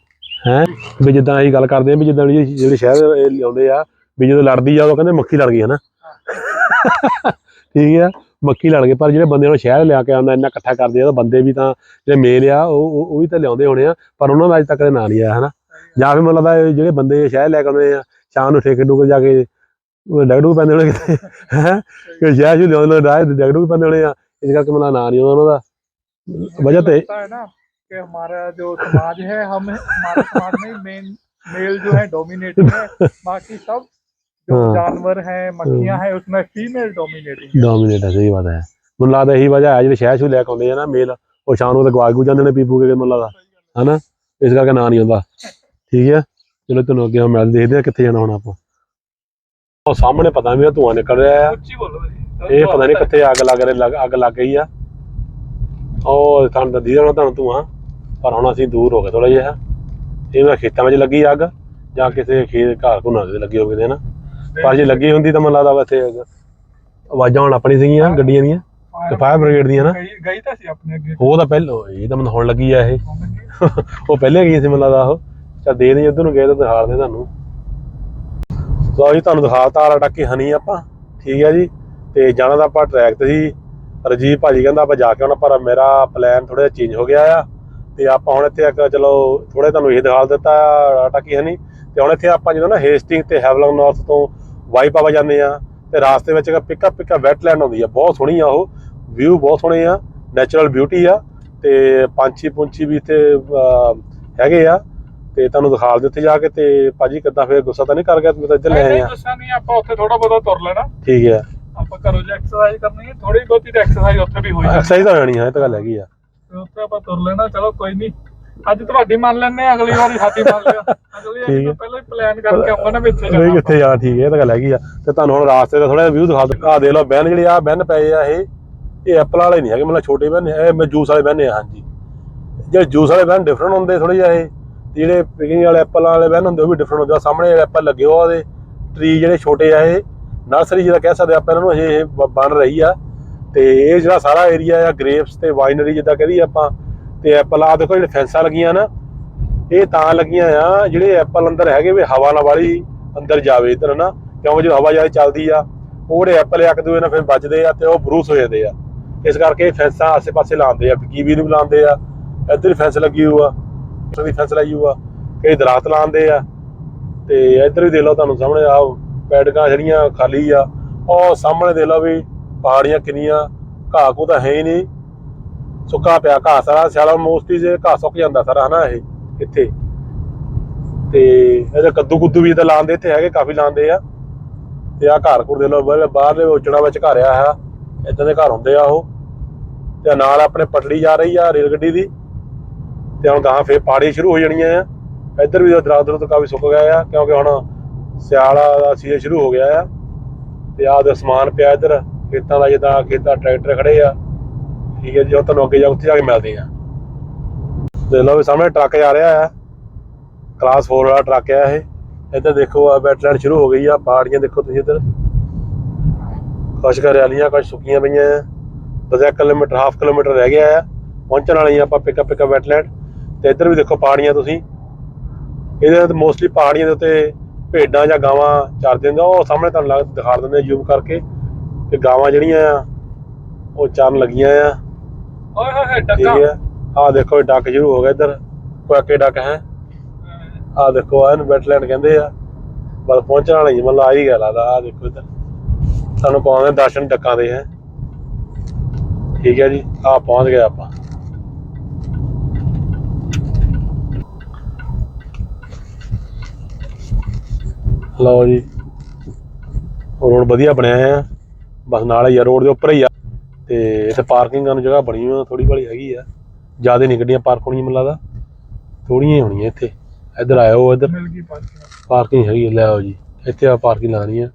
ਹੈ? ਵੀ ਜਿੱਦਾਂ ਅਸੀਂ ਗੱਲ ਕਰਦੇ ਆ ਵੀ ਜਿੱਦਾਂ ਜਿਹੜੀ ਜਿਹੜੇ ਸ਼ਹਿਦ ਲਿਆਉਂਦੇ ਆ ਵੀ ਜਦੋਂ ਲੜਦੀ ਆ ਕਹਿੰਦੇ ਮੱਖੀ ਲੜ ਗਈ ਹਨਾ। ਠੀਕ ਆ ਮੱਕੀ ਲੜ ਗਏ ਪਰ ਜਿਹੜੇ ਬੰਦੇ ਨੂੰ ਸ਼ਹਿਰ ਲਿਆ ਕੇ ਆਉਂਦਾ, ਇੰਨਾ ਇਕੱਠਾ ਕਰਦੇ ਆ ਬੰਦੇ ਵੀ ਤਾਂ ਜਿਹੜੇ ਮੇਲ ਆ, ਉਹ ਉਹ ਵੀ ਤਾਂ ਲਿਆਉਂਦੇ ਹੋਣੇ ਆ, ਪਰ ਉਹਨਾਂ ਦਾ ਅਜੇ ਤੱਕ ਦੇ ਨਾਂ ਨਹੀਂ ਆਇਆ ਹਨਾ। ਜਾਂ ਫਿਰ ਮਤਲਬ ਦਾ ਜਿਹੜੇ ਬੰਦੇ ਸ਼ਹਿਰ ਲੈ ਕੇ ਆਉਂਦੇ ਆ, ਸ਼ਾਮ ਨੂੰ ਠੇਕੇ ਡੂਕੇ ਜਾ ਕੇ ਡਗੜੂ ਪੈਂਦੇ ਹੋਣੇ ਕਿਤੇ, ਹੈ। ਕਿ ਸ਼ਹਿਰ ਜੂ ਲਿਆਉਂਦੇ ਨੇ ਰਾਹ ਡਗੜੂ ਪੈਂਦੇ ਹੋਣੇ ਆ, ਇਸ ਕਰਕੇ ਮਤਲਬ ਨਾਂ ਨਹੀਂ ਉਹਨਾਂ ਦਾ। ਵਜ੍ਹਾ ਤੇ ਕਿ ਹਮਾਰਾ ਜੋ ਸਮਾਜ ਹੈ, ਹਮ ਹਮਾਰਾ ਸਮਾਜ ਮੇਨ ਮੇਲ ਜੋ ਹੈ ਡੋਮੀਨੇਟ ਹੈ, ਬਾਕੀ ਸਭ जो हाँ। जानवर हैं मक्खियां हैं उसमें फीमेल डोमिनेटिंग है ਡੋਮੀਨੇਟ ਹੈ ਸਹੀ ਬਾਤ ਹੈ ਮੈਨੂੰ ਲੱਗਦਾ ਇਹੀ ਵਜ੍ਹਾ ਹੈ ਜਿਹੜੇ ਸ਼ਹਿਦ ਸ਼ੂ ਲੈ ਕੇ ਆਉਂਦੇ ਆ ਨਾ ਮੇਲ ਉਹ ਸ਼ਾਮ ਨੂੰ ਤਾਂ ਗਵਾਗ ਗੂ ਜਾਂਦੇ ਨੇ ਪੀ ਪੂ ਕੇ ਮੈਨੂੰ ਲੱਗਦਾ ਹਨਾ ਇਸ ਕਰਕੇ ਨਾਂ ਨਹੀਂ ਆਉਂਦਾ ਠੀਕ ਹੈ ਚਲੋ ਤੁਹਾਨੂੰ ਅੱਗੇ ਹੁਣ ਮਿਲ ਦੇਖਦੇ ਆ ਕਿੱਥੇ ਜਾਣਾ ਹੁਣ ਆਪਾਂ ਉਹ ਸਾਹਮਣੇ ਪਤਾ ਵੀ ਧੂਆਂ ਨਿਕਲ ਰਿਹਾ ਆ ऊंची बोलो भाई। ਇਹ ਪਤਾ ਨਹੀਂ ਕਿੱਥੇ ਅੱਗ ਲੱਗ ਰਹੀ ਲੱਗ ਅੱਗ ਲੱਗ ਗਈ ਆ ਉਹ ਤੁਹਾਨੂੰ ਤਾਂ ਦੀਦਾ ਤੁਹਾਨੂੰ ਧੂਆਂ ਪਰ ਹੁਣ ਅਸੀਂ ਦੂਰ ਹੋ ਗਏ ਥੋੜਾ ਜਿਹਾ ਇਹ ਨਾ ਖੇਤਾਂ ਵਿੱਚ ਲੱਗੀ ਅੱਗ ਜਾਂ ਕਿਸੇ ਖੇਤ ਘਰ ਘੁਨਾ ਦੇ ਲੱਗੀ ਹੋਵੇ ਨਾ ਪਰ ਜੇ ਲੱਗੀ ਹੁੰਦੀ ਤਾਂ ਮੈਨੂੰ ਲੱਗਦਾ ਇੱਥੇ ਆਵਾਜ਼ਾਂ ਹੁਣ ਆਪਣੀ ਸੀਗੀਆਂ ਗੱਡੀਆਂ ਦੀਆਂ ਤੇ ਫਾਇਰ ਬ੍ਰਿਗੇਡ ਦੀਆਂ ਨਾ। ਗਈ ਤਾਂ ਸੀ ਆਪਣੇ ਅੱਗੇ। ਉਹ ਤਾਂ ਪਹਿਲਾਂ ਇਹ ਤਾਂ ਮੈਨੂੰ ਹੁਣ ਲੱਗੀ ਆ ਇਹ। ਉਹ ਪਹਿਲੇ ਗਈ ਸੀ ਮੈਨੂੰ ਲੱਗਦਾ ਉਹ। ਚਾ ਦੇ ਦੇ ਉਧਰ ਨੂੰ ਗਏ ਤਾਂ ਦਿਖਾ ਦੇ ਤੁਹਾਨੂੰ। ਲਓ ਜੀ ਤੁਹਾਨੂੰ ਦਿਖਾਤਾ ਆਲਾ ਟੱਕੀ ਹਨੀ ਆਪਾਂ। ਠੀਕ ਹੈ ਜੀ। ਤੇ ਜਾਣਾ ਤਾਂ ਆਪਾਂ ਟਰੈਕ ਤੇ ਸੀ। ਰਜੀਵ ਭਾਜੀ ਕਹਿੰਦਾ ਆਪਾਂ ਜਾ ਕੇ ਆਉਣਾ ਪਰ ਮੇਰਾ ਪਲਾਨ ਥੋੜਾ ਜਿਹਾ ਚੇਂਜ ਹੋ ਗਿਆ ਆ। ਤੇ ਆਪਾਂ ਹੁਣ ਇੱਥੇ ਇੱਕ ਚਲੋ ਥੋੜੇ ਤੁਹਾਨੂੰ ਇਹ ਦਿਖਾ ਦਿੱਤਾ ਟਾਕੀ ਹਨੀ। ਤੇ ਹੁਣ ਇੱਥੇ ਆਪਾਂ ਜਦੋਂ ਨਾ ਹੇਸਟਿੰਗ ਤੇ ਹੈਵਲਨ ਨਾਰਥ ਤੋਂ ਵਾਈਪਾਵਾ ਜਾਂਦੇ ਆ ਤੇ ਰਾਸਤੇ ਵਿੱਚ ਇੱਕ ਪਿਕਅਪ ਪਿਕਅਪ ਵੈਟਲੈਂਡ ਆਉਂਦੀ ਆ ਬਹੁਤ ਸੋਹਣੀ ਆ ਉਹ ਵਿਊ ਬਹੁਤ ਸੋਹਣੇ ਆ ਨੈਚੁਰਲ ਬਿਊਟੀ ਆ ਤੇ ਪੰਛੀ ਪੁੰਛੀ ਵੀ ਇੱਥੇ ਹੈਗੇ ਆ ਤੇ ਤੁਹਾਨੂੰ ਦਿਖਾ ਦਿਓ ਉੱਥੇ ਜਾ ਕੇ ਤੇ ਭਾਜੀ ਕਿੱਦਾਂ ਫੇਰ ਗੁੱਸਾ ਤਾਂ ਨਹੀਂ ਕਰ ਗਿਆ ਤੁਸੀਂ ਤਾਂ ਇੱਧਰ ਲੈ ਆਏ ਆ? ਗੁੱਸਾ ਨਹੀਂ ਆਪਾਂ ਉੱਥੇ ਥੋੜਾ ਬਹੁਤਾ ਤੁਰ ਲੈਣਾ। ਠੀਕ ਹੈ ਆਪਾਂ ਘਰੋਂ ਜੇ ਐਕਸਰਸਾਈਜ਼ ਕਰਨੀ ਹੈ ਥੋੜੀ ਬਹੁਤੀ ਐਕਸਰਸਾਈਜ਼ ਉੱਥੇ ਵੀ ਹੋਈ ਐਕਸਰਸਾਈਜ਼ ਤਾਂ ਹੋਣੀ ਹੈ ਇਹ ਤਾਂ ਗੱਲ ਹੈਗੀ ਆ। ਉੱਥੇ ਆਪਾਂ ਤੁਰ ਲੈਣਾ ਚਲੋ ਕੋਈ ਨਹੀਂ। ਅੱਜ ਤੁਹਾਡੀ ਮੰਨ ਲੈਣੇ ਆ ਅਗਲੀ ਵਾਰੀ ਸਾਡੀ ਮੰਨ ਲਿਓ। ਅਗਲੀ ਵਾਰੀ ਹੈ। ਪਹਿਲਾਂ ਹੀ ਪਲਾਨ ਕਰਕੇ ਆਉਂਗਾ ਨਾ ਵੀ ਇੱਥੇ ਨਹੀਂ ਜਾਣਾ। ਕਿੱਥੇ ਜਾਣਾ? ਠੀਕ ਹੈ ਇਹ ਤਾਂ ਗੱਲ ਹੈਗੀ ਆ। ਤੇ ਤੁਹਾਨੂੰ ਹੁਣ ਰਾਸਤੇ ਦਾ ਥੋੜਾ ਜਿਹਾ ਵਿਊ ਦਿਖਾ ਦਿਓ। ਆ ਦੇਖ ਲਓ ਬੈਨ ਜਿਹੜੇ ਆ ਬੈਨ ਪਏ ਆ ਇਹ। ਇਹ ਐਪਲ ਵਾਲੇ ਨਹੀਂ ਹੈਗੇ ਮਤਲਬ ਛੋਟੇ ਬੈਨ ਇਹ ਮੈਂ ਜੂਸ ਵਾਲੇ ਬੈਨ ਆ ਹਾਂਜੀ। ਜਿਹੜੇ ਜੂਸ ਵਾਲੇ ਬੈਨ ਡਿਫਰੈਂਟ ਹੁੰਦੇ ਥੋੜੇ ਜਿਹਾ ਇਹ। ਤੇ ਜਿਹੜੇ ਪਿਕਿੰਗ ਵਾਲੇ ਐਪਲ ਵਾਲੇ ਬੈਨ ਹੁੰਦੇ ਉਹ ਵੀ ਡਿਫਰੈਂਟ ਹੁੰਦੇ ਆ। ਸਾਹਮਣੇ ਐਪਲ ਲੱਗੇ ਹੋਆ ਉਹਦੇ ਟਰੀ ਜਿਹੜੇ ਛੋਟੇ ਆ ਇਹ। ਨਰਸਰੀ ਜਿਹਦਾ ਕਹਿ ਸਕਦੇ ਆਪਾਂ ਇਹਨਾਂ ਨੂੰ ਇਹ ਬਣ ਰਹੀ ਆ। ਤੇ ਇਹ ਜਿਹੜਾ ਸਾਰਾ ਏਰੀਆ ਆ ਗ੍ਰੇਪਸ ਤੇ ਵਾਈਨਰੀ ਜਿੱਦਾਂ ਕਹਦੀ ਆਪਾਂ ਤੇ ਐਪਲ ਆ ਦੇਖੋ ਜਿਹੜੇ ਫੈਂਸਾਂ ਲੱਗੀਆਂ ਨਾ, ਇਹ ਤਾਂ ਲੱਗੀਆਂ ਆ ਜਿਹੜੇ ਐਪਲ ਅੰਦਰ ਹੈਗੇ ਵੀ ਹਵਾ ਨਾਲ ਵਾਲੀ ਅੰਦਰ ਜਾਵੇ ਇਧਰ ਨਾ ਕਿਉਂਕਿ ਜਦੋਂ ਹਵਾ ਜ਼ਿਆਦਾ ਚੱਲਦੀ ਆ, ਉਹ ਜਿਹੜੇ ਐਪਲ ਇੱਕ ਦੂਏ ਨਾਲ ਫਿਰ ਵੱਜਦੇ ਆ ਤੇ ਉਹ ਬਰੂਸ ਹੋ ਜਾਂਦੇ ਆ। ਇਸ ਕਰਕੇ ਫੈਂਸਾਂ ਆਸੇ-ਪਾਸੇ ਲਾਉਂਦੇ ਆ ਕੀਵੀ ਨੂੰ ਵੀ ਲਾਉਂਦੇ ਆ, ਇੱਧਰ ਹੀ ਫੈਂਸ ਲੱਗੀ ਹੋਈ ਆ ਵੀ ਫੈਂਸ ਲਾਈ ਹੋਈ ਕਈ ਦਰਖਤ ਲਾਉਂਦੇ ਆ, ਤੇ ਇੱਧਰ ਵੀ ਦੇਖ ਲਓ ਤੁਹਾਨੂੰ ਸਾਹਮਣੇ ਆ ਪੈਡਕਾਂ ਜਿਹੜੀਆਂ ਖਾਲੀ ਆ, ਉਹ ਸਾਹਮਣੇ ਦੇਖ ਲਓ ਵੀ ਪਹਾੜੀਆਂ ਕਿੰਨੀਆਂ ਘਾਹ ਕੋ ਤਾਂ ਹੈ ਹੀ ਨਹੀਂ। ਸੁੱਕਾ ਪਿਆ ਘਾਹ ਸਾਰਾ, ਸਿਆਲਾ ਮੋਸਟਲੀ ਜੇ ਘਾਹ ਸੁੱਕ ਜਾਂਦਾ ਸਾਰਾ, ਹਨਾ ਇਹ, ਇੱਥੇ। ਤੇ ਇਹਦੇ ਕੱਦੂ ਕੁੱਦੂ ਵੀ ਤਾਂ ਲਾਉਂਦੇ ਇੱਥੇ ਹੈਗੇ, ਕਾਫੀ ਲਾਉਂਦੇ ਆ। ਤੇ ਆ ਘਰ ਘੁਰ ਦੇ ਲੋ ਬਾਹਰਲੇ ਉਚਣਾ ਵਿੱਚ ਘਰ ਆ ਆ ਇਦਾਂ ਦੇ ਘਰ ਹੁੰਦੇ ਆ ਉਹ। ਤੇ ਨਾਲ ਆਪਣੇ ਪਟੜੀ ਜਾ ਰਹੀ ਆ, ਰੇਲ ਗੱਡੀ ਦੀ। ਤੇ ਹੁਣ ਗਾਹਾਂ ਫੇਰ ਪਹਾੜੀ ਸ਼ੁਰੂ ਹੋ ਜਾਣੀਆਂ ਆ। ਇੱਧਰ ਵੀ ਦਰਖਤ ਦਰਖਤ ਕਾਫੀ ਸੁੱਕ ਗਿਆ ਆ, ਕਿਉਂਕਿ ਹੁਣ ਸਿਆਲਾ ਦਾ ਸੀਜ਼ਨ ਸ਼ੁਰੂ ਹੋ ਗਿਆ ਆ। ਤੇ ਆਹ ਦੇ ਸਮਾਨ ਪਿਆ ਇੱਧਰ, ਖੇਤਾਂ ਦਾ ਜਿੱਦਾਂ ਖੇਤਾਂ ਟਰੈਕਟਰ ਖੜੇ ਆ। ਠੀਕ ਹੈ ਜੀ, ਉਹ ਤੁਹਾਨੂੰ ਅੱਗੇ ਜਾ ਉੱਥੇ ਜਾ ਕੇ ਮਿਲਦੇ ਆ ਦੇਖ ਲਓ ਵੀ ਸਾਹਮਣੇ ਟਰੱਕ ਜਾ ਰਿਹਾ ਆ ਕਲਾਸ 4 ਵਾਲਾ ਟਰੱਕ ਆ ਇਹ। ਇੱਧਰ ਦੇਖੋ, ਆ ਵੈਟਲੈਂਡ ਸ਼ੁਰੂ ਹੋ ਗਈ ਆ। ਪਹਾੜੀਆਂ ਦੇਖੋ ਤੁਸੀਂ ਇੱਧਰ। ਕੁਛ ਹਰਿਆਲੀਆਂ ਕੁਛ ਸੁੱਕੀਆਂ ਪਈਆਂ ਆ। ਬਸ ਇੱਕ ਕਿਲੋਮੀਟਰ ਹਾਫ ਕਿਲੋਮੀਟਰ ਰਹਿ ਗਿਆ ਆ। ਪਹੁੰਚਣ ਵਾਲੀ ਆ ਆਪਾਂ ਪਿਕਅਪ ਪਿਕਅਪ ਵੈਟਲੈਂਡ ਤੇ ਇੱਧਰ ਵੀ ਦੇਖੋ ਪਹਾੜੀਆਂ ਤੁਸੀਂ। ਇਹਦੇ ਤੇ ਮੋਸਟਲੀ ਪਹਾੜੀਆਂ ਦੇ ਉੱਤੇ ਭੇਡਾਂ ਜਾਂ ਗਾਵਾਂ ਚਰਦੇ ਹੁੰਦੇ ਉਹ ਸਾਹਮਣੇ ਤੁਹਾਨੂੰ ਲੱਗ ਦਿਖਾ ਦਿੰਦੇ ਜ਼ੂਮ ਕਰਕੇ। ਤੇ ਗਾਵਾਂ ਜਿਹੜੀਆਂ ਆ, ਉਹ ਚਰਨ ਲੱਗੀਆਂ ਆ। ਓਏ ਹੋਏ ਹੋਏ ਠੀਕ ਟੱਕਾ ਹੈ ਆਹ ਦੇਖੋ ਇਹ ਡੱਕ ਸ਼ੁਰੂ ਹੋ ਗਿਆ ਇੱਧਰ। ਕੁਆਕੇ ਡੱਕ ਹੈ? ਆਹ ਦੇਖੋ ਆਹ ਨੂੰ ਵੈਟਲੈਂਡ ਕਹਿੰਦੇ ਆ। ਬਸ ਪਹੁੰਚਣ ਵਾਲੀ ਹੀ ਮਤਲਬ ਆ ਹੀ ਗੱਲ ਆ ਆਹ ਦੇਖੋ ਇੱਧਰ। ਸਾਨੂੰ ਪਾਉਂਦੇ ਦਰਸ਼ਨ ਡੱਕਾਂ ਦੇ ਹੈ। ਠੀਕ ਹੈ ਜੀ ਆਹ ਪਹੁੰਚ ਗਏ ਆਪਾਂ। ਲਓ ਜੀ ਰੋਡ ਵਧੀਆ ਬਣਿਆ ਆ। ਬਸ ਨਾਲ ਹੀ ਆ ਰੋਡ ਦੇ ਉੱਪਰ ਹੀ ਆ। ਤੇ ਇੱਥੇ ਪਾਰਕਿੰਗਾਂ ਨੂੰ ਜਗ੍ਹਾ ਬਣੀ ਹੋਈ ਥੋੜੀ ਬੜੀ ਹੈਗੀ ਆ। ਜ਼ਿਆਦਾ ਨਹੀਂ ਗੱਡੀਆਂ ਪਾਰਕ ਹੋਣੀਆਂ ਮੈਨੂੰ ਲੱਗਦਾ। ਥੋੜੀਆਂ ਹੀ ਹੋਣੀਆਂ ਇੱਥੇ। ਇੱਧਰ ਆਇਓ ਇੱਧਰ। ਮਿਲ ਗਈ ਪਾਰਕਿੰਗ ਪਾਰਕਿੰਗ ਹੈਗੀ ਲੈ ਆਓ ਜੀ। ਇੱਥੇ ਆ ਪਾਰਕਿੰਗ ਲਾਣੀ ਆ।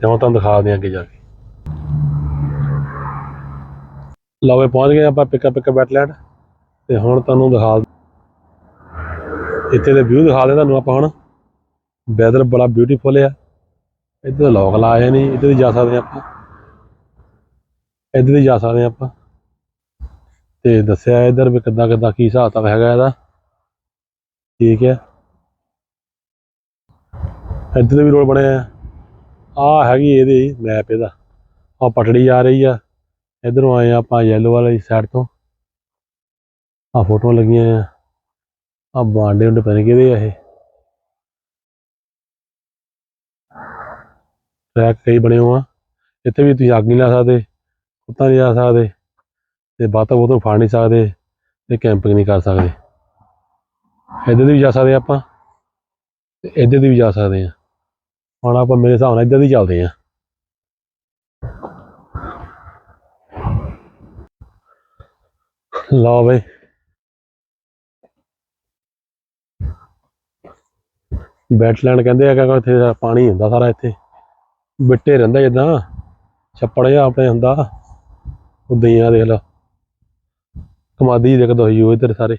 ਤੇ ਹੁਣ ਤੁਹਾਨੂੰ ਦਿਖਾ ਦਿਆਂ ਅੱਗੇ ਜਾ ਕੇ। ਲਓ ਵੀ ਪਹੁੰਚ ਗਏ ਆਪਾਂ ਪਿਕਅਪ ਪਿਕਅਪ ਬੈਟਲੈਂਡ ਤੇ ਹੁਣ ਤੁਹਾਨੂੰ ਦਿਖਾ ਇੱਥੇ ਦੇ ਵਿਊ ਦਿਖਾ ਦੇ ਤੁਹਾਨੂੰ ਆਪਾਂ ਹੁਣ। ਵੈਦਰ ਬੜਾ ਬਿਊਟੀਫੁਲ ਆ। ਇੱਧਰ ਲੋਕ ਲਾਏ ਨਹੀਂ ਇੱਧਰ ਜਾ ਸਕਦੇ ਆਪਾਂ। ਇੱਧਰ ਵੀ ਜਾ ਸਕਦੇ ਹਾਂ ਆਪਾਂ। ਤੇ ਦੱਸਿਆ ਇੱਧਰ ਵੀ ਕਿੱਦਾਂ ਕਿੱਦਾਂ ਕੀ ਹਿਸਾਬ ਕਿਤਾਬ ਹੈਗਾ ਇਹਦਾ। ਠੀਕ ਹੈ। ਇੱਧਰ ਵੀ ਰੋਡ ਬਣਿਆ। ਆ ਆਹ ਹੈਗੀ ਇਹਦੀ ਮੈਪ ਇਹਦਾ। ਆ ਪਟੜੀ ਆ ਰਹੀ ਆ। ਇਧਰੋਂ ਆਏ ਆ ਆਪਾਂ ਯੈਲੋ ਵਾਲੀ ਸਾਈਡ ਤੋਂ। ਆ ਫੋਟੋਆਂ ਲੱਗੀਆਂ ਆ। ਆ ਬਾਂਡੇ ਹੁੰਦੇ ਪਤਾ ਨਹੀਂ ਕਿਹਦੇ ਆ ਇਹ। ਟਰੈਕ ਕਈ ਬਣੇ ਹੋ ਆ। ਇੱਥੇ ਵੀ ਤੁਸੀਂ ਅੱਗ ਨਹੀਂ ਲਾ ਸਕਦੇ। ਕੁੱਤਾ ਨਹੀਂ ਜਾ ਸਕਦੇ ਤੇ ਬਾਤਾਂ ਬੋਤੋਂ ਫੜ ਨਹੀਂ ਸਕਦੇ ਤੇ ਕੈਂਪਿੰਗ ਨਹੀਂ ਕਰ ਸਕਦੇ। ਇੱਧਰ ਦੀ ਵੀ ਜਾ ਸਕਦੇ ਆਪਾਂ ਤੇ ਇੱਧਰ ਦੀ ਵੀ ਜਾ ਸਕਦੇ ਆ ਹੁਣ ਆਪਾਂ ਮੇਰੇ ਹਿਸਾਬ ਨਾਲ ਇੱਧਰ ਦੀ ਚੱਲਦੇ ਆ ਲਓ ਬਈ। ਬੈਟਲੈਂਡ ਕਹਿੰਦੇ ਆ ਕਿ ਇੱਥੇ ਪਾਣੀ ਹੁੰਦਾ ਸਾਰਾ ਇੱਥੇ ਬਿੱਟੇ ਰਹਿੰਦਾ ਜਿੱਦਾਂ, ਛੱਪੜ ਜਿਹਾ ਆਪਣੇ ਹੁੰਦਾ। ਉਦਾਂ ਹੀ ਆ ਦੇਖ ਲਓ ਕਮਾਦੀ ਦੇਖ ਦੋ ਯੂ ਇੱਧਰ ਸਾਰੇ।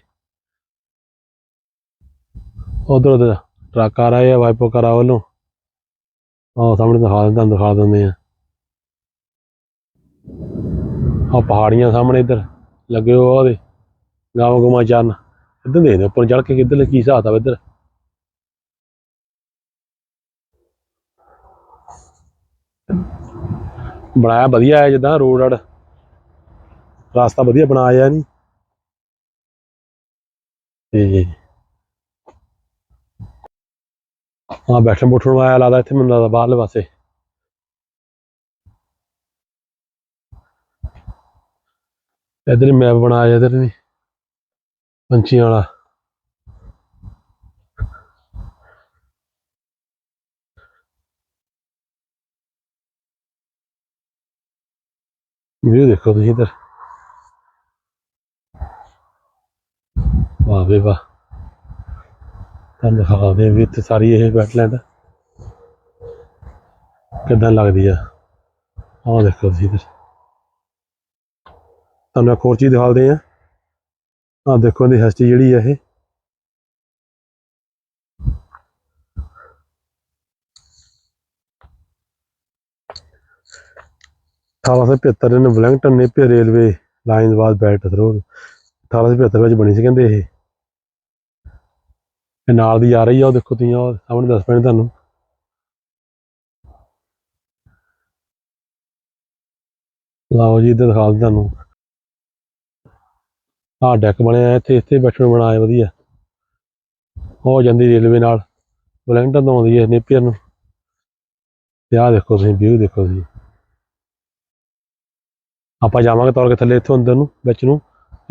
ਉਧਰ ਉਧਰ ਟਰੱਕ ਆ ਰਿਹਾ ਹੈ ਵਾਈਪੋ ਕਰਾ ਵੱਲੋਂ। ਆਹ ਸਾਹਮਣੇ ਦਿਖਾ ਦਿੰਦਾ, ਦਿਖਾ ਦਿੰਦੇ ਆ। ਆ ਪਹਾੜੀਆਂ ਸਾਹਮਣੇ ਇੱਧਰ ਲੱਗੇ ਹੋ ਉਹਦੇ। ਗਾਵਾਂ ਗੁਮਾ ਚਰਨ। ਇੱਧਰ ਦੇਖਦੇ ਉੱਪਰ ਚੜ ਕੇ ਕਿੱਧਰ ਕੀ ਹਿਸਾਬ ਆ ਇੱਧਰ। ਬਣਾਇਆ ਵਧੀਆ ਹੈ ਜਿੱਦਾਂ ਰੋਡ ਰੜ ਰਾਸਤਾ ਵਧੀਆ ਬਣਾਇਆ ਨਹੀਂ। ਤੇ ਹਾਂ ਬੈਠਣ ਬੁੱਠਣ ਨੂੰ ਆਇਆ ਲੱਗਦਾ ਇੱਥੇ, ਮੈਨੂੰ ਲੱਗਦਾ ਬਾਹਰਲੇ ਪਾਸੇ। ਇਧਰ ਮੈਪ ਬਣਾਇਆ, ਇਧਰ ਵੀ। ਪੰਛੀਆਂ ਵਾਲਾ। ਵੀਡੀਓ ਦੇਖੋ ਤੁਸੀਂ ਇਧਰ। ਵਾਹ ਵੇ ਵਾਹ। ਤੁਹਾਨੂੰ ਦਿਖਾਉਂਦੇ ਵੀ ਇੱਥੇ ਸਾਰੀ ਇਹ ਵੈਟਲੈਂਡ ਕਿੱਦਾਂ ਲੱਗਦੀ ਆ? ਆਹ ਦੇਖੋ ਤੁਸੀਂ ਇਧਰ। ਤੁਹਾਨੂੰ ਇੱਕ ਹੋਰ ਚੀਜ਼ ਦਿਖਾਉਂਦੇ ਆ। ਆਹ ਦੇਖੋ ਇਹਦੀ ਹਿਸਟਰੀ ਜਿਹੜੀ ਆ ਇਹ। ਅਠਾਰਾਂ ਸੌ ਪਝੱਤਰ ਨੇ Wellington Napier railway lines was built through 1875 ਵਿੱਚ ਬਣੀ ਸੀ ਕਹਿੰਦੇ ਇਹ। ਇਹ ਨਾਲ ਦੀ ਆ ਰਹੀ ਆ, ਉਹ ਦੇਖੋ ਤੁਸੀਂ, ਉਹ ਸਾਹਮਣੇ ਦੱਸ ਪੈਣੇ ਤੁਹਾਨੂੰ। ਲਓ ਜੀ, ਇੱਧਰ ਦਿਖਾ ਦਿੰਦਾ ਤੁਹਾਨੂੰ। ਆਹ ਡੈਕ ਬਣਿਆ ਇੱਥੇ ਇੱਥੇ ਬੈਠਣ ਨੂੰ ਬਣਾਇਆ ਵਧੀਆ। ਹੋ ਜਾਂਦੀ ਰੇਲਵੇ ਨਾਲ ਵੈਲਿੰਗਟਨ ਤੋਂ ਆਉਂਦੀ ਹੈ ਨੇਪੀਅਰ ਨੂੰ। ਤੇ ਆਹ ਦੇਖੋ ਤੁਸੀਂ ਵਿਊ ਦੇਖੋ ਤੁਸੀਂ। ਆਪਾਂ ਜਾਵਾਂਗੇ ਤੌਰ ਕੇ ਥੱਲੇ ਇੱਥੋਂ ਅੰਦਰ ਨੂੰ, ਵਿੱਚ ਨੂੰ।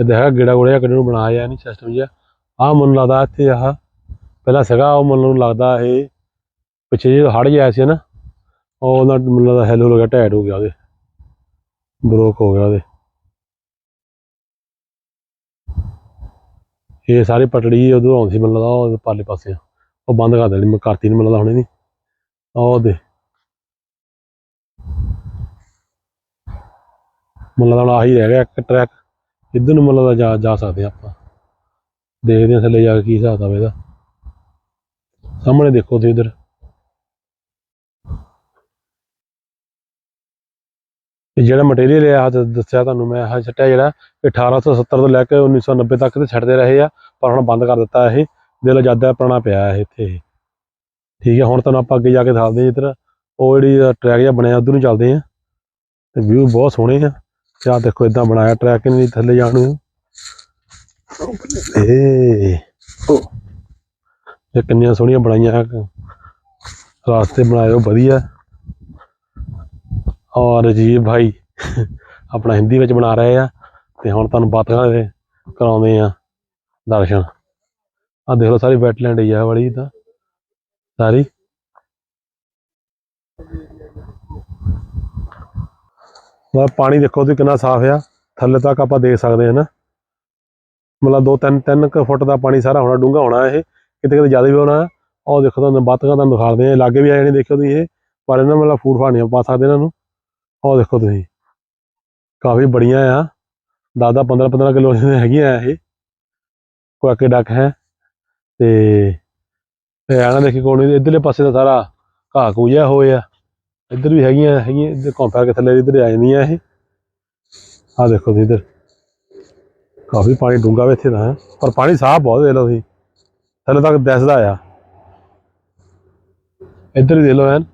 ਇੱਦਾਂ ਹੈਗਾ ਗੇੜਾ ਗੋੜਿਆ ਕੱਢਣ ਨੂੰ ਬਣਾਇਆ ਨਹੀਂ ਸਿਸਟਮ ਜਿਹਾ। ਆਹ ਮੈਨੂੰ ਲੱਗਦਾ ਇੱਥੇ ਆਹ ਪਹਿਲਾਂ ਸੀਗਾ, ਉਹ ਮੈਨੂੰ ਲੱਗਦਾ ਇਹ ਪਿੱਛੇ ਜਿਹੇ ਹੜ ਜਿਹਾ ਆਇਆ ਸੀ ਨਾ, ਉਹ ਉਹਨਾਂ ਮੈਨੂੰ ਲੱਗਦਾ ਹੈਲੋ ਹੋ ਗਿਆ ਟੈਡ ਹੋ ਗਿਆ ਉਹਦੇ ਬ੍ਰੋਕ ਹੋ ਗਿਆ ਉਹਦੇ। ਇਹ ਸਾਰੀ ਪਟੜੀ ਉਦੋਂ ਆਉਂਦੀ ਸੀ, ਮੈਨੂੰ ਲੱਗਦਾ ਉਹ ਪਾਲੇ ਪਾਸੇ ਉਹ ਬੰਦ ਕਰ ਦੇਣੀ, ਮੈਂ ਕਰਤੀ ਨਹੀਂ ਮੈਨੂੰ ਲੱਗਦਾ ਹੁਣੇ ਨਹੀਂ ਉਹ ਦੇ ਮੈਨੂੰ ਲੱਗਦਾ ਆਹੀ ਰਹਿ ਗਿਆ ਇੱਕ ਟਰੈਕ ਇੱਧਰ ਨੂੰ ਮੈਨੂੰ ਲੱਗਦਾ ਜਾ ਜਾ ਸਕਦੇ ਹਾਂ ਆਪਾਂ। ਦੇਖਦੇ ਹਾਂ ਥੱਲੇ ਜਾ ਕੇ ਕੀ ਹਿਸਾਬ ਆ ਇਹਦਾ। ਸਾਹਮਣੇ ਦੇਖੋ ਤੁਸੀਂ ਇੱਧਰ। ਇਹ ਜਿਹੜਾ ਮਟੀਰੀਅਲ ਆ ਦੱਸਿਆ ਤੁਹਾਨੂੰ ਮੈਂ ਆਹ ਛੱਟਿਆ ਜਿਹੜਾ 1870 ਤੋਂ ਲੈ ਕੇ 1990 ਤੱਕ ਤੇ ਛੱਡਦੇ ਰਹੇ ਆ, ਪਰ ਹੁਣ ਬੰਦ ਕਰ ਦਿੱਤਾ ਇਹ। ਦਿਲ ਜ਼ਿਆਦਾ ਪੁਰਾਣਾ ਪਿਆ ਇਹ ਇੱਥੇ ਠੀਕ ਹੈ ਹੁਣ ਤੁਹਾਨੂੰ ਆਪਾਂ ਅੱਗੇ ਜਾ ਕੇ ਦੱਸਦੇ ਹਾਂ ਇੱਧਰ। ਉਹ ਜਿਹੜੀ ਟਰੈਕ ਜਿਹਾ ਬਣਿਆ, ਉਧਰ ਨੂੰ ਚੱਲਦੇ ਆ ਤੇ ਵਿਊ ਬਹੁਤ ਸੋਹਣੇ ਆ। ਤੇ ਦੇਖੋ ਇਦਾਂ ਬਣਾਇਆ ਟਰੈਕ ਨਹੀਂ ਥੱਲੇ ਜਾਣ ਨੂੰ। ਏ ਇਹ ਕਿੰਨੀਆਂ ਸੋਹਣੀਆਂ ਬਣਾਈਆਂ ਰਾਸਤੇ ਬਣਾਏ, ਉਹ ਵਧੀਆ। ਔਰ ਜੀ ਭਾਈ ਆਪਣਾ ਹਿੰਦੀ ਵਿੱਚ ਬਣਾ ਰਹੇ ਆ ਤੇ ਹੁਣ ਤੁਹਾਨੂੰ ਬਾਤਾਂ ਦੇ ਕਰਾਉਂਦੇ ਆ ਦਰਸ਼ਨ। ਆ ਦੇਖ ਲਓ ਸਾਰੀ ਵੈਟਲੈਂਡ ਹੀ ਆ ਵਾਲੀ ਤਾਂ। ਸਾਰੀ। ਮਤਲਬ ਪਾਣੀ ਦੇਖੋ ਤੁਸੀਂ ਕਿੰਨਾ ਸਾਫ਼ ਆ। ਥੱਲੇ ਤੱਕ ਆਪਾਂ ਦੇਖ ਸਕਦੇ ਹਾਂ ਨਾ। ਮਤਲਬ ਦੋ ਤਿੰਨ ਤਿੰਨ ਕੁ ਫੁੱਟ ਦਾ ਪਾਣੀ ਸਾਰਾ ਹੋਣਾ, ਡੂੰਘਾ ਹੋਣਾ ਇਹ। ਕਿਤੇ ਕਿਤੇ ਜ਼ਿਆਦਾ ਵੀ ਹੋਣਾ ਉਹ ਦੇਖੋ ਤੁਹਾਨੂੰ ਬਾਤਾਂ ਤੁਹਾਨੂੰ ਦਿਖਾਉਂਦੇ ਆ ਲਾਗੇ ਵੀ ਆਏ ਨੇ ਦੇਖੋ ਤੁਸੀਂ ਇਹ। ਪਰ ਇਹਨਾਂ ਮਤਲਬ ਫੂਡ ਫਾੜੀਆਂ ਪਾ ਸਕਦੇ ਇਹਨਾਂ ਨੂੰ। ਉਹ ਦੇਖੋ ਤੁਸੀਂ। ਕਾਫੀ ਬੜੀਆਂ ਆ। 10 10 15 15 ਕਿਲੋ ਦੀਆਂ ਹੈਗੀਆਂ ਆ ਇਹ। ਕੁਆਕੇ ਡੱਕ ਹੈ। ਤੇ ਤੇ ਆਣਾ ਦੇਖੀ ਕੋਣ ਇਧਰਲੇ ਪਾਸੇ ਦਾ ਸਾਰਾ ਘਾਹ ਕੂਜਿਆ ਹੋਇਆ ਇੱਧਰ ਵੀ ਹੈਗੀਆਂ ਹੈਗੀਆਂ। ਇੱਧਰ ਘੁੰਮ ਫਿਰ ਕੇ ਥੱਲੇ ਇੱਧਰ ਆ ਜਾਂਦੀਆਂ ਇਹ। ਆ ਦੇਖੋ ਤੁਸੀਂ ਇੱਧਰ। ਕਾਫੀ ਪਾਣੀ ਡੂੰਘਾ ਵੇ ਇੱਥੇ ਦਾ ਹੈਂ। ਪਰ ਪਾਣੀ ਸਾਫ਼ ਬਹੁਤ ਦੇ ਲਓ ਤੁਸੀਂ। ਥੱਲੇ ਤੱਕ ਦਿਸਦਾ ਆ। ਇੱਧਰ ਹੀ ਦੇ ਲਓ ਐਨ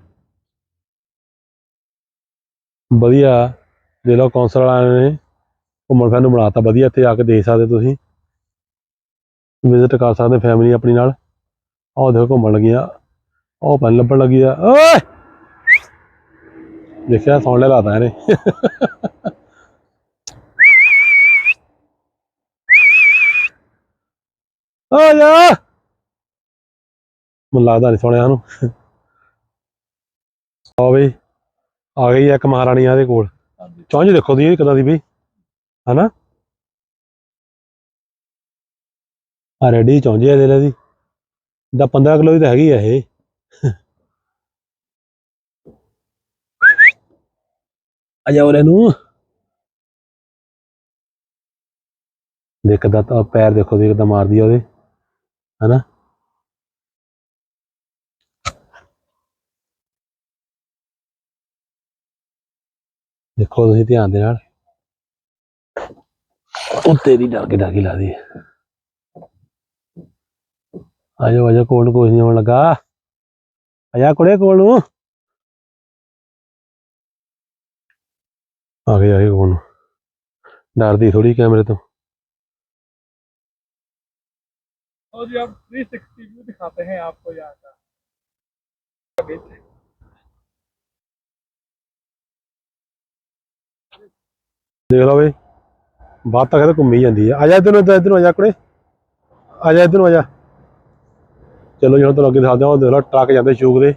ਵਧੀਆ। ਦੇ ਲਓ ਕੌਂਸਲ ਵਾਲਿਆਂ ਨੇ ਘੁੰਮਣ ਫਿਰਨ ਨੂੰ ਬਣਾਤਾ। ਵਧੀਆ ਇੱਥੇ ਆ ਕੇ ਦੇਖ ਸਕਦੇ ਤੁਸੀਂ। ਵਿਜ਼ਿਟ ਕਰ ਸਕਦੇ ਫੈਮਿਲੀ ਆਪਣੀ ਨਾਲ। ਆਹ ਦੇਖੋ ਘੁੰਮਣ ਲੱਗੀਆਂ। ਉਹ ਪੈਨ ਲੱਭਣ ਲੱਗੀ ਆ। ਓਏ! ਦੇਖਿਆ ਸੌਣ ਲੈ ਲਾਤਾ ਇਹਨੇ ਆ ਜਾ ਮੈਨੂੰ ਲੱਗਦਾ ਨਹੀਂ ਸੁਣਿਆ ਉਹਨੂੰ ਆ ਬਈ ਆ ਗਈ ਇੱਕ ਮਹਾਰਾਣੀ ਆ ਦੇ ਕੋਲ। ਚੌਂਜ ਦੇਖੋ ਦੀ ਕਿਦਾਂ ਦੀ ਬਈ ਹਨਾ? ਆ ਰੈਡੀ ਚੌਂਜ ਦੇ ਲੈ ਦੀ ਦਾ 15 ਕਿਲੋ ਦੀ ਤਾਂ ਹੈਗੀ ਆ ਇਹ। ਆ ਜਾ ਉਹਨੇ ਨੂੰ। ਦੇਖਦਾ ਤਾਂ ਪੈਰ ਦੇਖੋ ਦੇਖਦਾ ਮਾਰਦੀ ਆ ਉਹਦੇ ਹਨਾ? ਦੇਖੋ ਤੁਸੀਂ ਧਿਆਨ ਦੇ ਨਾਲ ਉਹ ਤੇਰੀ ਡਰ ਕੇ ਡਰ ਕੇ ਲਾ ਦੀ ਆਜੋ ਆਜੋ ਕੋਲ ਨੂੰ ਕੁਝ ਨਹੀਂ ਹੋਣ ਲੱਗਾ ਆਜਾ ਕੁੜੇ ਕੋਲ ਨੂੰ ਆ ਗਏ ਆ ਗਏ ਕੋਲ ਨੂੰ ਡਰਦੀ ਥੋੜੀ ਕੈਮਰੇ ਤੋਂ और जी अब 360 व्यू दिखाते हैं आपको यहाँ का ਦੇਖ ਲਓ ਬਈ, ਬਾਤ ਤਾਂ ਕਹਿੰਦੇ ਘੁੰਮੀ ਜਾਂਦੀ ਆ। ਆਜਾ ਇਧਰ ਨੂੰ ਇਧਰ ਨੂੰ ਆਜਾ ਕੁੜੇ। ਆਜਾ ਇਧਰ ਨੂੰ ਆਜਾ ਚਲੋ ਜੀ, ਹੁਣ ਤੁਹਾਨੂੰ ਅੱਗੇ ਦਿਖਾਉਂਦੇ ਹਾਂ ਉਹ ਦੇਖ ਲਓ, ਟਰੱਕ ਜਾਂਦੇ ਸ਼ੂਕ ਦੇ।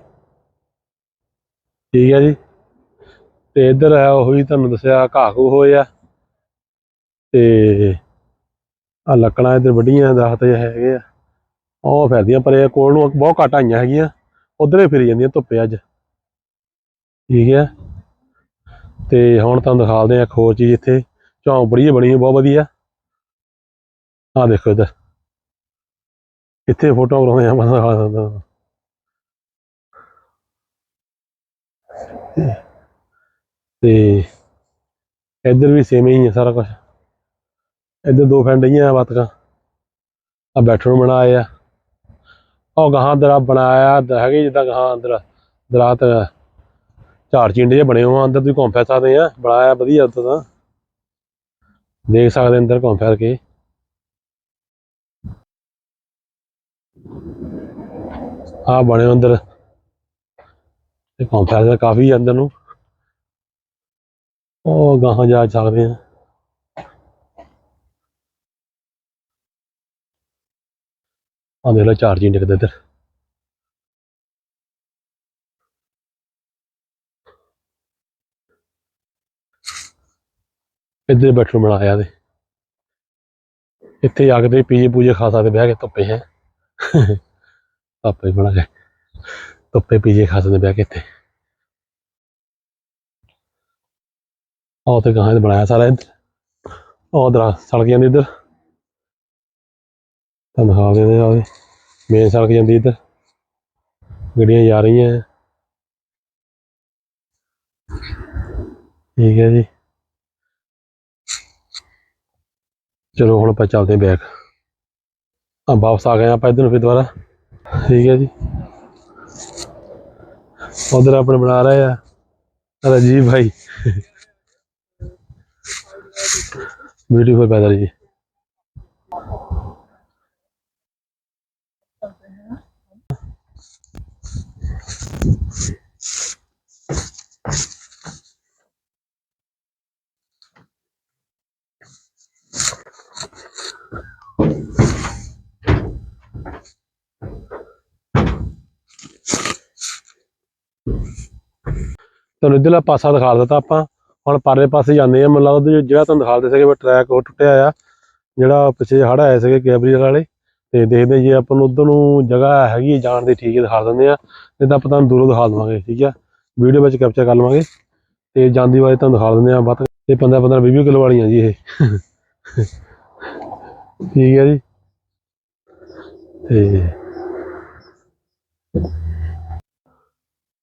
ਠੀਕ ਹੈ ਜੀ। ਤੇ ਇੱਧਰ ਹੈ, ਉਹ ਵੀ ਤੁਹਾਨੂੰ ਦੱਸਿਆ ਘਾਹ ਘੂ ਹੋਏ ਆ। ਤੇ ਆ ਲੱਕੜਾਂ ਇੱਧਰ ਵੱਡੀਆਂ ਦਰਖਤ ਜਿਹੇ ਹੈਗੇ ਆ। ਉਹ ਫਿਰਦੀਆਂ, ਪਰ ਇਹ ਕੋਲ ਨੂੰ ਬਹੁਤ ਘੱਟ ਆਈਆਂ ਹੈਗੀਆਂ। ਉਧਰ ਹੀ ਫਿਰੀ ਜਾਂਦੀਆਂ ਧੁੱਪੇ ਅੱਜ। ਠੀਕ ਹੈ ਤੇ ਹੁਣ ਤੁਹਾਨੂੰ ਦਿਖਾਉਂਦੇ ਆ ਇੱਕ ਹੋਰ ਚੀਜ਼ ਇੱਥੇ। ਝੌਂਪੜੀ ਜਿਹੀ ਬਣੀ ਹੈ, ਬਹੁਤ ਵਧੀਆ। ਆਹ ਦੇਖੋ ਇੱਧਰ। ਇੱਥੇ ਫੋਟੋ ਬਣਾਉਂਦੇ ਆ ਮੈਂ ਤੇ ਇੱਧਰ ਵੀ ਸੇਮ ਹੀ ਹੈ ਸਾਰਾ ਕੁਝ ਇੱਧਰ ਦੋ ਫੈਂਡ ਹੀ ਆ ਬਤਕਾਂ। ਆ ਬੈਠਣ ਬਣਾਏ ਆ। ਉਹ ਗਾਹਾਂ ਦਰਾ ਬਣਾਇਆ, ਹੈਗੇ ਜਿੱਦਾਂ ਗਾਹਾਂ ਅੰਦਰ। ਦਰਾਤ ਝਾੜ ਚਿੰਡੇ ਜਿਹੇ ਬਣੇ ਹੋਏ ਅੰਦਰ ਤੁਸੀਂ ਘੁੰਮ ਫਿਰ ਸਕਦੇ ਆ। ਬੜਾ ਵਧੀਆ ਉੱਥੇ ਤਾਂ। ਦੇਖ ਸਕਦੇ ਅੰਦਰ ਘੁੰਮ ਫਿਰ ਕੇ। ਆ ਬਣੇ ਹੋਏ ਅੰਦਰ। ਤੇ ਘੁੰਮ ਫਿਰ ਕੇ ਕਾਫੀ ਅੰਦਰ ਨੂੰ। ਉਹ ਗਾਹਾਂ ਜਾ ਸਕਦੇ ਆ। ਆ ਦੇਖ ਲਓ ਚਾਰ ਚਿੰਡੇ ਕਿੱਦਾਂ ਇੱਧਰ ਇੱਧਰ ਬੈਠਣ ਬਣਾਇਆ ਤੇ। ਇੱਥੇ ਜਾ ਕੇ ਤੇ ਪੀਜੇ ਪੂਜੇ ਖਾ ਸਕਦੇ, ਬਹਿ ਕੇ ਧੁੱਪੇ ਹੈ। ਧੁੱਪੇ ਬਣਾ ਕੇ। ਧੁੱਪੇ ਪੀਜੇ ਖਾ ਸਕਦੇ, ਬਹਿ ਕੇ ਇੱਥੇ। ਆਹ ਤੇ ਗਾਹਾਂ ਬਣਾਇਆ ਸਾਰਾ ਇੱਧਰ। ਉਹ ਦਰਾ ਸੜਕ ਜਾਂਦੀ ਇੱਧਰ। ਤੁਹਾਨੂੰ ਦਿਖਾ ਦਿੰਦੇ ਆ ਮੇਨ ਸੜਕ ਜਾਂਦੀ ਇੱਧਰ। ਗੱਡੀਆਂ ਜਾ ਰਹੀਆਂ। ਠੀਕ ਹੈ ਜੀ। ਚਲੋ ਹੁਣ ਆਪਾਂ ਚੱਲਦੇ ਹਾਂ ਬੈਕ ਆ ਵਾਪਸ ਆ ਗਏ ਆਪਾਂ ਇੱਧਰ ਨੂੰ ਫਿਰ ਦੁਬਾਰਾ। ਠੀਕ ਹੈ ਜੀ। ਉਧਰ ਆਪਣੇ ਬਣਾ ਰਹੇ ਆ ਰਾਜੀਵ ਭਾਈ। ਬਿਊਟੀਫੁਲ ਪੈਦਾ ਜੀ। ਤੁਹਾਨੂੰ ਇੱਧਰਲਾ ਪਾਸਾ ਦਿਖਾ ਦਿੱਤਾ ਆਪਾਂ। ਹੁਣ ਪਰਲੇ ਪਾਸੇ ਜਾਂਦੇ ਆ ਮੈਨੂੰ ਲੱਗਦਾ ਜਿਹੜਾ ਤੁਹਾਨੂੰ ਦਿਖਾ ਦਿੱਤੇ ਸੀਗੇ ਵੀ ਟਰੈਕ ਉਹ ਟੁੱਟਿਆ ਆ, ਜਿਹੜਾ ਪਿੱਛੇ ਹੜ ਆਏ ਸੀਗੇ ਕੈਬਰੀਅਲ ਵਾਲੇ। ਤੇ ਦੇਖਦੇ ਜੇ ਆਪਾਂ ਨੂੰ ਉਧਰ ਨੂੰ ਜਗ੍ਹਾ ਹੈਗੀ ਹੈ ਜਾਣ ਦੀ ਠੀਕ ਦਿਖਾ ਦਿੰਦੇ ਆ। ਨਹੀਂ ਤਾਂ ਆਪਾਂ ਤੁਹਾਨੂੰ ਦੂਰੋਂ ਦਿਖਾ ਦੇਵਾਂਗੇ, ਠੀਕ ਆ? ਵੀਡੀਓ ਵਿੱਚ ਕੈਪਚਰ ਕਰ ਲਵਾਂਗੇ। ਤੇ ਜਾਂਦੀ ਵਾਰੀ ਤੁਹਾਨੂੰ ਦਿਖਾ ਦਿੰਦੇ ਆ ਬੱਤ ਇਹ 15 15 20 ਕਿਲੋ ਵਾਲੀਆਂ ਜੀ ਇਹ। ਠੀਕ ਹੈ ਜੀ। ਤੇ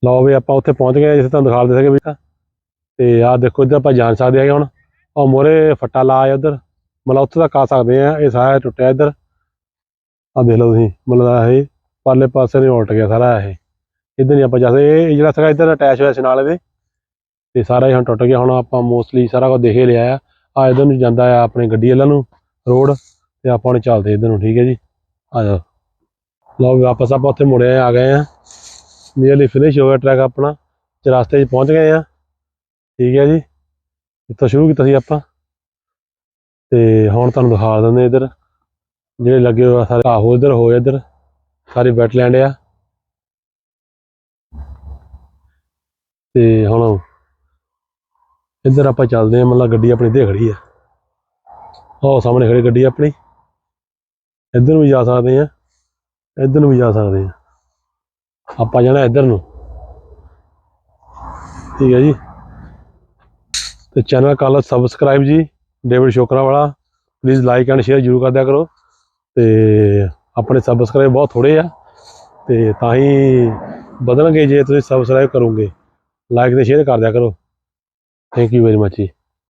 ਲਓ ਵੀ ਆਪਾਂ ਉੱਥੇ ਪਹੁੰਚ ਗਏ ਜਿੱਥੇ ਤੁਹਾਨੂੰ ਦਿਖਾ ਦੇ ਸਕੇ ਵੀ ਤੇ। ਆਹ ਦੇਖੋ, ਇੱਧਰ ਆਪਾਂ ਜਾਣ ਸਕਦੇ ਹੈਗੇ ਹੁਣ। ਉਹ ਮੋਰੇ ਫੱਟਾ ਲਾ ਆ ਉੱਧਰ। ਮਤਲਬ ਉੱਥੇ ਤੱਕ ਆ ਸਕਦੇ ਆ, ਇਹ ਸਾਰਾ ਟੁੱਟਿਆ ਇੱਧਰ। ਆਹ ਦੇਖ ਲਓ ਤੁਸੀਂ, ਮਤਲਬ ਇਹ ਪਰਲੇ ਪਾਸੇ ਨੂੰ ਉਲਟ ਗਿਆ ਸਾਰਾ ਇਹ। ਇੱਧਰ ਨਹੀਂ ਆਪਾਂ ਜਾ ਸਕਦੇ, ਇਹ ਜਿਹੜਾ ਸੀਗਾ ਇੱਧਰ ਅਟੈਚ ਹੋਇਆ ਸੀ ਨਾਲ ਇਹਦੇ। ਤੇ ਸਾਰਾ ਹੀ ਹੁਣ ਟੁੱਟ ਗਿਆ, ਹੁਣ ਆਪਾਂ ਮੋਸਟਲੀ ਸਾਰਾ ਕੁਝ ਦੇਖ ਹੀ ਲਿਆ ਆ। ਆ ਇੱਧਰ ਨੂੰ ਜਾਂਦਾ ਆ ਆਪਣੇ ਗੱਡੀ ਵੱਲ ਨੂੰ, ਰੋਡ। ਤੇ ਆਪਾਂ ਹੁਣ ਚੱਲਦੇ ਇੱਧਰ ਨੂੰ, ਠੀਕ ਹੈ ਜੀ। ਆ ਜਾਓ। ਲਓ ਵੀ ਵਾਪਸ ਆਪਾਂ ਉੱਥੇ ਮੁੜਿਆ ਆ ਗਏ ਆ। ਨੀਅਰਲੀ ਫਿਨਿਸ਼ ਹੋ ਗਿਆ ਟਰੈਕ ਆਪਣਾ ਚਰਸਤੇ 'ਚ ਪਹੁੰਚ ਗਏ ਆ। ਠੀਕ ਹੈ ਜੀ। ਇੱਥੋਂ ਸ਼ੁਰੂ ਕੀਤਾ ਸੀ ਆਪਾਂ। ਤੇ ਹੁਣ ਤੁਹਾਨੂੰ ਦਿਖਾ ਦਿੰਦੇ ਇੱਧਰ। ਜਿਹੜੇ ਲੱਗੇ ਹੋਏ ਆ ਸਾਰੇ, ਆਹੋ ਇੱਧਰ ਹੋਏ ਇੱਧਰ। ਸਾਰੇ ਵੈਟਲੈਂਡ ਆ। ਤੇ ਹੁਣ ਇੱਧਰ ਆਪਾਂ ਚੱਲਦੇ ਆ, ਮਤਲਬ ਗੱਡੀ ਆਪਣੀ ਦੇ ਖੜੀ ਆ। ਉਹ ਸਾਹਮਣੇ ਖੜੀ ਗੱਡੀ ਆਪਣੀ। ਇੱਧਰ ਨੂੰ ਵੀ ਜਾ ਸਕਦੇ ਆ। ਇੱਧਰ ਨੂੰ ਵੀ ਜਾ ਸਕਦੇ ਆ। ਆਪਾਂ ਜਾਣਾ ਇੱਧਰ ਨੂੰ। ਠੀਕ ਹੈ ਜੀ। ਤੇ ਚੈਨਲ ਕਰ ਸਬਸਕ੍ਰਾਈਬ ਜੀ ਡੇਵਿਡ ਸ਼ੋਕਰਾ ਵਾਲਾ। ਪਲੀਜ਼ ਲਾਈਕ ਐਂਡ ਸ਼ੇਅਰ ਜਰੂਰ ਕਰਦਿਆ ਕਰੋ। ਤੇ ਆਪਣੇ ਸਬਸਕ੍ਰਾਈਬ ਬਹੁਤ ਥੋੜੇ ਆ। ਤੇ ਤਾਂ ਹੀ ਵਧਣਗੇ ਜੇ ਤੁਸੀਂ ਸਬਸਕ੍ਰਾਈਬ ਕਰੋਗੇ। ਲਾਈਕ ਤੇ ਸ਼ੇਅਰ ਕਰ ਦਿਆ ਕਰੋ। ਥੈਂਕ ਯੂ ਵੈਰੀ ਮਚ ਜੀ।